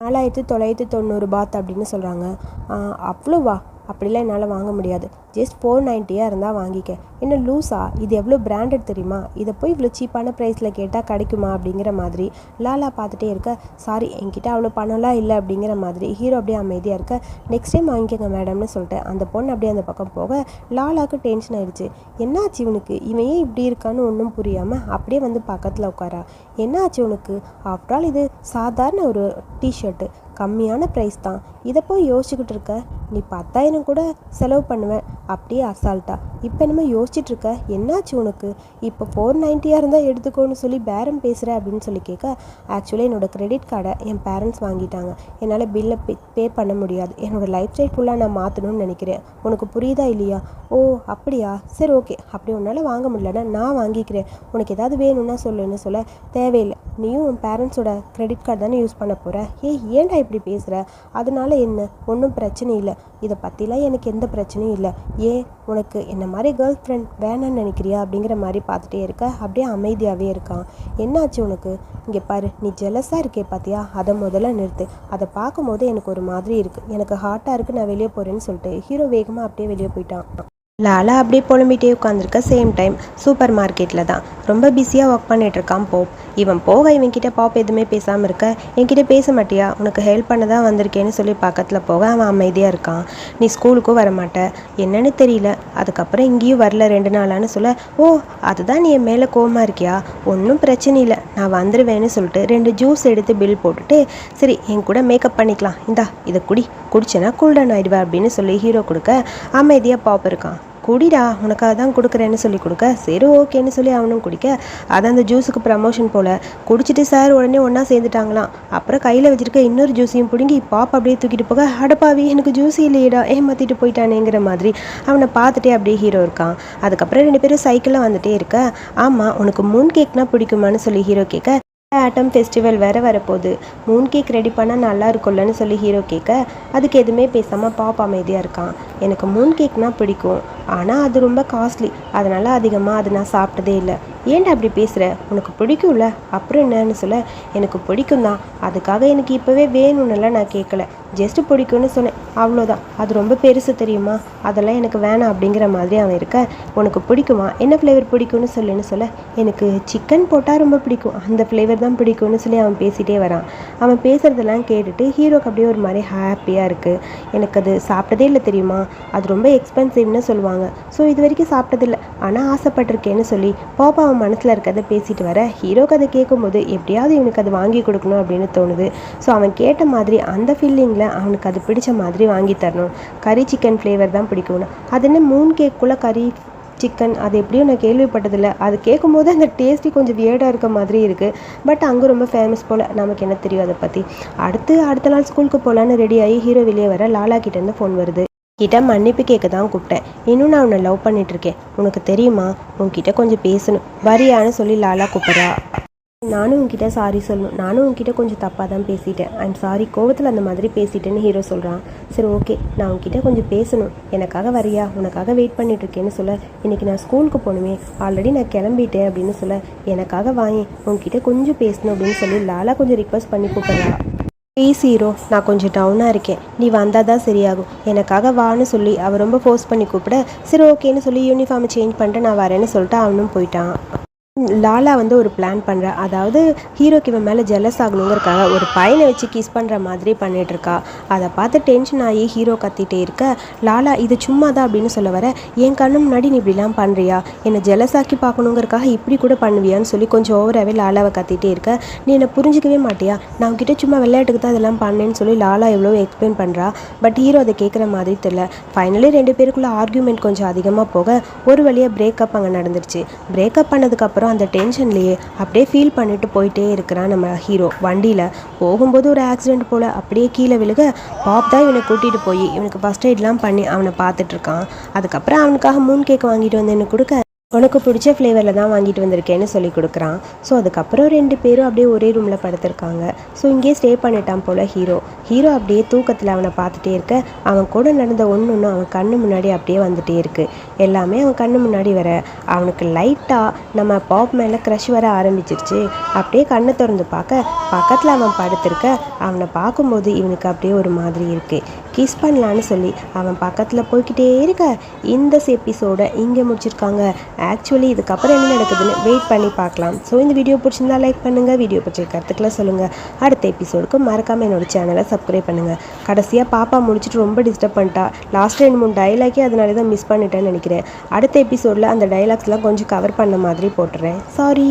நாலாயிரத்து தொள்ளாயிரத்து தொண்ணூறு பாத் அப்படின்னு சொல்கிறாங்க அவ்வளோவா அப்படிலாம் என்னால் வாங்க முடியாது. ஜஸ்ட் ஃபோர் நைன்ட்டியாக இருந்தால் வாங்கிக்க. என்ன லூஸா இது எவ்வளோ பிராண்டட் தெரியுமா? இதை போய் இவ்வளோ சீப்பான ப்ரைஸில் கேட்டால் கிடைக்குமா? அப்படிங்கிற மாதிரி. லாலா பார்த்துட்டே இருக்க. சாரி என்கிட்ட அவ்வளோ பணம்லாம் இல்லை. அப்படிங்கிற மாதிரி. ஹீரோ அப்படியே அமைதியாக இருக்க. நெக்ஸ்ட் டைம் வாங்கிக்கோங்க மேடம்னு சொல்லிட்டு அந்த பொண்ணு அப்படியே அந்த பக்கம் போக லாலாவுக்கு டென்ஷன் ஆயிடுச்சு. என்னாச்சு இவனுக்கு? இவன் ஏன் இப்படி இருக்கான்னு ஒன்றும் புரியாமல் அப்படியே வந்து பக்கத்தில் உட்காரா? என்னாச்சு உனக்கு ஆஃப்டர் ஆல் இது சாதாரண ஒரு டிஷர்ட்டு கம்மியான ப்ரைஸ் தான். இதை போய் யோசிச்சுக்கிட்டு இருக்க. நீ பத்தாயிரம் கூட செலவு பண்ணுவேன் அப்படியே அசால்ட்டா. இப்போ என்னமோ யோசிச்சுட்டு இருக்க என்னாச்சு உனக்கு? இப்போ ஃபோர் நைன்ட்டியாக இருந்தால் எடுத்துக்கோன்னு சொல்லி பேரம் பேசுகிற அப்படின்னு சொல்லி கேட்க ஆக்சுவலி என்னோடய கிரெடிட் கார்டை என் பேரண்ட்ஸ் வாங்கிட்டாங்க. என்னால் பில்லை பே பே பண்ண முடியாது. என்னோடய லைஃப் ஸ்டைல் ஃபுல்லாக நான் மாற்றணும்னு நினைக்கிறேன். உனக்கு புரியுதா இல்லையா? ஓ அப்படியா? சரி ஓகே அப்படி உன்னால் வாங்க முடியலன்னா நான் வாங்கிக்கிறேன். உனக்கு ஏதாவது வேணும்னா சொல்லுன்னு சொல்ல தேவையில்லை. நீயும் உன் பேரண்ட்ஸோட கிரெடிட் கார்டு தானே யூஸ் பண்ண போகிற ஏ ஏன்டா இப்படி பேசுகிற அதனால என்ன? ஒன்றும் பிரச்சனை இல்லை. இதை பற்றிலாம் எனக்கு எந்த பிரச்சனையும் இல்லை. ஏன் உனக்கு என்ன மாதிரி கேர்ள் ஃப்ரெண்ட் வேணான்னு நினைக்கிறியா அப்படிங்கிற மாதிரி பார்த்துட்டே இருக்க. அப்படியே அமைதியாகவே இருக்கான். என்னாச்சு உனக்கு? இங்கே பாரு நீ ஜெலஸாக இருக்கே பார்த்தியா அதை முதல்ல நிறுத்து. அதை பார்க்கும்போது எனக்கு ஒரு மாதிரி இருக்குது எனக்கு ஹார்ட்டாக இருக்குது நான் வெளியே போகிறேன்னு சொல்லிட்டு. ஹீரோ வேகமாக அப்படியே வெளியே போயிட்டான். லாலா அப்படியே புலம்பிட்டே உட்காந்துருக்க சேம் டைம் சூப்பர் மார்க்கெட்டில் தான். ரொம்ப பிஸியாக ஒர்க் பண்ணிகிட்ருக்கான் இருக்கான் போப். இவன் போக இவன்கிட்ட பாப் எதுவுமே பேசாமல் இருக்க என்கிட்ட பேச மாட்டியா? உனக்கு ஹெல்ப் பண்ண தான் வந்திருக்கேன்னு சொல்லி பக்கத்தில் போக அவன் அமைதியாக இருக்கான். நீ ஸ்கூலுக்கும் வர மாட்ட என்னன்னு தெரியல. அதுக்கப்புறம் இங்கேயும் வரல ரெண்டு நாளான்னு சொல்ல ஓ அதுதான் நீ என் மேலே கோமா இருக்கியா? ஒன்றும் பிரச்சனை இல்லை. நான் வந்துடுவேன்னு சொல்லிட்டு ரெண்டு ஜூஸ் எடுத்து பில் போட்டுட்டு சரி என் கூட மேக்கப் பண்ணிக்கலாம். இந்தா இதை குடி. குடிச்சேன்னா கூல்டன் ஆயிடுவேன் அப்படின்னு சொல்லி ஹீரோ கொடுக்க அமைதியாக பாப் இருக்கான். குடிடா உனக்காக தான் கொடுக்குறேன்னு சொல்லி கொடுக்க. சரி ஓகேன்னு சொல்லி அவனும் குடிக்க. அது அந்த ஜூஸுக்கு ப்ரமோஷன் போல். குடிச்சிட்டு சார் உடனே ஒன்றா சேர்ந்துட்டாங்களாம். அப்புறம் கையில் வச்சிருக்க இன்னொரு ஜூஸையும் பிடுங்கி பாப்பா அப்படியே தூக்கிட்டு போக அடப்பாவி எனக்கு ஜூஸ் இல்லையடா ஏமாற்றிட்டு போயிட்டானேங்கிற மாதிரி. அவனை பார்த்துட்டே அப்படியே ஹீரோ இருக்கான். அதுக்கப்புறம் ரெண்டு பேரும் சைக்கிளில் வந்துட்டே இருக்க. ஆமாம் உனக்கு மூன் கேக்னா பிடிக்குமான்னு சொல்லி ஹீரோ கேட்க ஆட்டம் ஃபெஸ்டிவல் வேற வரப்போகுது. மூன் கேக் ரெடி பண்ணால் நல்லா இருக்கும்லன்னு சொல்லி ஹீரோ கேட்க அதுக்கு எதுவுமே பேசாமல் பாப் அமைதியாக இருக்கான். எனக்கு மூன் கேக்னால் பிடிக்கும். ஆனால் அது ரொம்ப காஸ்ட்லி அதனால் அதிகமாக அது நான் சாப்பிட்டதே இல்லை. ஏன்டா அப்படி பேசுகிற உனக்கு பிடிக்கும்ல? அப்புறம் என்னன்னு சொல்ல எனக்கு பிடிக்கும் தான் அதுக்காக எனக்கு இப்போவே வேணும்னுலாம் நான் கேட்கல ஜஸ்ட்டு பிடிக்கும்னு சொன்னேன். அவ்வளோதான் அது ரொம்ப பெருசு தெரியுமா? அதெல்லாம் எனக்கு வேணாம் அப்படிங்கிற மாதிரி அவன் இருக்க உனக்கு பிடிக்குமா? என்ன ஃப்ளேவர் பிடிக்கும்னு சொல்லுன்னு சொல்ல எனக்கு சிக்கன் போட்டால் ரொம்ப பிடிக்கும். அந்த ஃப்ளேவர் தான் பிடிக்கும்னு சொல்லி அவன் பேசிகிட்டே வரான். அவன் பேசுகிறதெல்லாம் கேட்டுட்டு ஹீரோக்கு அப்படியே ஒரு மாதிரி ஹாப்பியாக இருக்குது எனக்கு அது சாப்பிட்டதே இல்லை தெரியுமா? அது ரொம்ப எக்ஸ்பென்சிவ்னு சொல்லுவாங்க. ஸோ இது வரைக்கும் சாப்பிட்டதில்ல ஆனால் ஆசைப்பட்டிருக்கேன்னு சொல்லி பாப்பா அவன் மனசில் இருக்கிறத பேசிட்டு வர ஹீரோக்கு அதை கேட்கும்போது எப்படியாவது இவனுக்கு அது வாங்கி கொடுக்கணும் அப்படின்னு தோணுது. ஸோ அவன் கேட்ட மாதிரி அந்த ஃபீலிங்கில் அவனுக்கு அது பிடிச்ச மாதிரி வாங்கி தரணும். கறி சிக்கன் ஃப்ளேவர் தான் பிடிக்கும்னு. அது என்ன மூணு கேக்குள்ளே கறி சிக்கன் அது எப்படியும் நான் கேள்விப்பட்டதில்லை. அது கேட்கும்போது அந்த டேஸ்ட்டு கொஞ்சம் வியர்டாக இருக்க மாதிரி இருக்குது பட் அங்கே ரொம்ப ஃபேமஸ் போல் நமக்கு என்ன தெரியும் அதை பற்றி அடுத்து அடுத்த நாள் ஸ்கூலுக்கு போகலான்னு ரெடி ஆகி ஹீரோ வெளியே வர லாலா கிட்டேருந்து ஃபோன் வருது. கிட்ட மன்னிப்பு கேட்க தான் கூப்பிட்டேன். இன்னும் நான் உன்னை லவ் பண்ணிட்டு இருக்கேன். உனக்கு தெரியுமா? உன்கிட்ட கொஞ்சம் பேசணும். வரியான்னு சொல்லி லாலா கூப்பிட்றா. நானும் உங்ககிட்ட சாரி சொல்லணும். நானும் உங்ககிட்ட கொஞ்சம் தப்பாக தான் பேசிட்டேன். ஐம் சாரி கோவத்தில் அந்த மாதிரி பேசிட்டேன்னு ஹீரோ சொல்கிறான் சரி ஓகே நான் உங்ககிட்ட கொஞ்சம் பேசணும். எனக்காக வரியா? உனக்காக வெயிட் பண்ணிட்டுருக்கேன்னு சொல்ல. இன்னைக்கு நான் ஸ்கூலுக்கு போகணுமே. ஆல்ரெடி நான் கிளம்பிட்டேன் அப்படின்னு சொல்ல. எனக்காக வாங்கி உன்கிட்ட கொஞ்சம் பேசணும் அப்படின்னு சொல்லி லாலா கொஞ்சம் ரிக்வஸ்ட் பண்ணி கூப்பிட்றா. ப்ளீஸ் ஹீரோ நான் கொஞ்சம் டவுனாக இருக்கேன். நீ வந்தால் தான் சரியாகும். எனக்காக வான்னு சொல்லி அவன் ரொம்ப ஃபோர்ஸ் பண்ணி கூப்பிட சரி ஓகேன்னு சொல்லி யூனிஃபார்மை சேஞ்ச் பண்ணிட்டு நான் வரேன்னு சொல்லிட்டு அவனும் போயிட்டான். லாலா வந்து ஒரு பிளான் பண்ணுறா அதாவது ஹீரோக்கு இவன் மேலே ஜெலஸ் ஆகணுங்கிறக்காக ஒரு பையனை வச்சு கிஸ் பண்ணுற மாதிரி பண்ணிகிட்ருக்கா அதை பார்த்து டென்ஷன் ஆகி ஹீரோ கத்திட்டே இருக்க லாலா இது சும்மா தான் அப்படின்னு சொல்ல வர என் கண்ணு முன்னாடி நீ இப்படிலாம் பண்ணுறியா என்னை ஜெலஸ் ஆக்கி பார்க்கணுங்கிறக்காக இப்படி கூட பண்ணுவியான்னு சொல்லி கொஞ்சம் ஓவராகவே லாலாவை கத்திட்டே இருக்க. நீ என்னை புரிஞ்சிக்கவே மாட்டியா? நான் கிட்டே சும்மா விளையாட்டுக்கு தான் இதெல்லாம் பண்ணேன்னு சொல்லி லாலா எவ்வளோ எக்ஸ்பிளைன் பண்ணுறா பட் ஹீரோ அதை கேட்குற மாதிரி தெரியல. ஃபைனலி ரெண்டு பேருக்குள்ள ஆர்கியூமெண்ட் கொஞ்சம் அதிகமாக போக ஒரு வழியாக பிரேக்கப் அங்கே நடந்துருச்சு. பிரேக்கப் பண்ணதுக்கப்புறம் அந்த டென்ஷன்லேயே அப்படியே ஃபீல் பண்ணிட்டு போயிட்டே இருக்கிறான் நம்ம ஹீரோ வண்டியில் போகும்போது ஒரு ஆக்சிடென்ட் போல் அப்படியே கீழே விழுக பாப் தான் இவனை கூட்டிகிட்டு போய். இவனுக்கு ஃபஸ்ட் எய்ட்லாம் பண்ணி அவனை பார்த்துட்டு இருக்கான். அதுக்கப்புறம் அவனுக்காக மூன் கேக் வாங்கிட்டு வந்து எனக்கு கொடுக்க உனக்கு பிடிச்ச ஃப்ளேவரில் தான் வாங்கிட்டு வந்திருக்கேன்னு சொல்லி கொடுக்குறான். ஸோ அதுக்கப்புறம் ரெண்டு பேரும் அப்படியே ஒரே ரூமில் படுத்திருக்காங்க. ஸோ இங்கேயே ஸ்டே பண்ணிட்டான் போல் ஹீரோ. ஹீரோ அப்படியே தூக்கத்தில் அவனை பார்த்துட்டே இருக்க. அவன் கூட நடந்த ஒன்று ஒன்று அவன் கண்ணு முன்னாடி அப்படியே வந்துட்டே இருக்கு. எல்லாமே அவன் கண்ணு முன்னாடி வர. அவனுக்கு லைட்டாக நம்ம பாப் மேலே க்ரஷ் வர ஆரம்பிச்சிருச்சு. அப்படியே கண்ணை திறந்து பார்க்க பக்கத்தில் அவன் படுத்திருக்க. அவனை பார்க்கும்போது இவனுக்கு அப்படியே ஒரு மாதிரி இருக்குது கிஸ் பண்ணலான்னு சொல்லி அவன் பக்கத்தில் போய்க்கிட்டே இருக்க. இந்த எபிசோட இங்கே முடிச்சிருக்காங்க. ஆக்சுவலி இதுக்கப்புறம் என்ன நடக்குதுன்னு வெயிட் பண்ணி பார்க்கலாம். ஸோ இந்த வீடியோ பிடிச்சிருந்தா லைக் பண்ணுங்கள் வீடியோ பற்றிய கருத்துக்களை சொல்லுங்கள் அடுத்த எபிசோடுக்கு மறக்காமல் என்னோட சேனலை சப்ஸ்கிரைப் பண்ணுங்கள் கடைசியாக பாப்பா முடிச்சுட்டு ரொம்ப டிஸ்டர்ப் பண்ணிட்டா. லாஸ்ட் ரெண்டு மூணு டைலாக்கே அதனால தான் மிஸ் பண்ணிட்டேன்னு நினைக்கிறேன். அடுத்த எபிசோடில் அந்த டைலாக்ஸ்லாம் கொஞ்சம் கவர் பண்ண மாதிரி போட்டுறேன். சாரி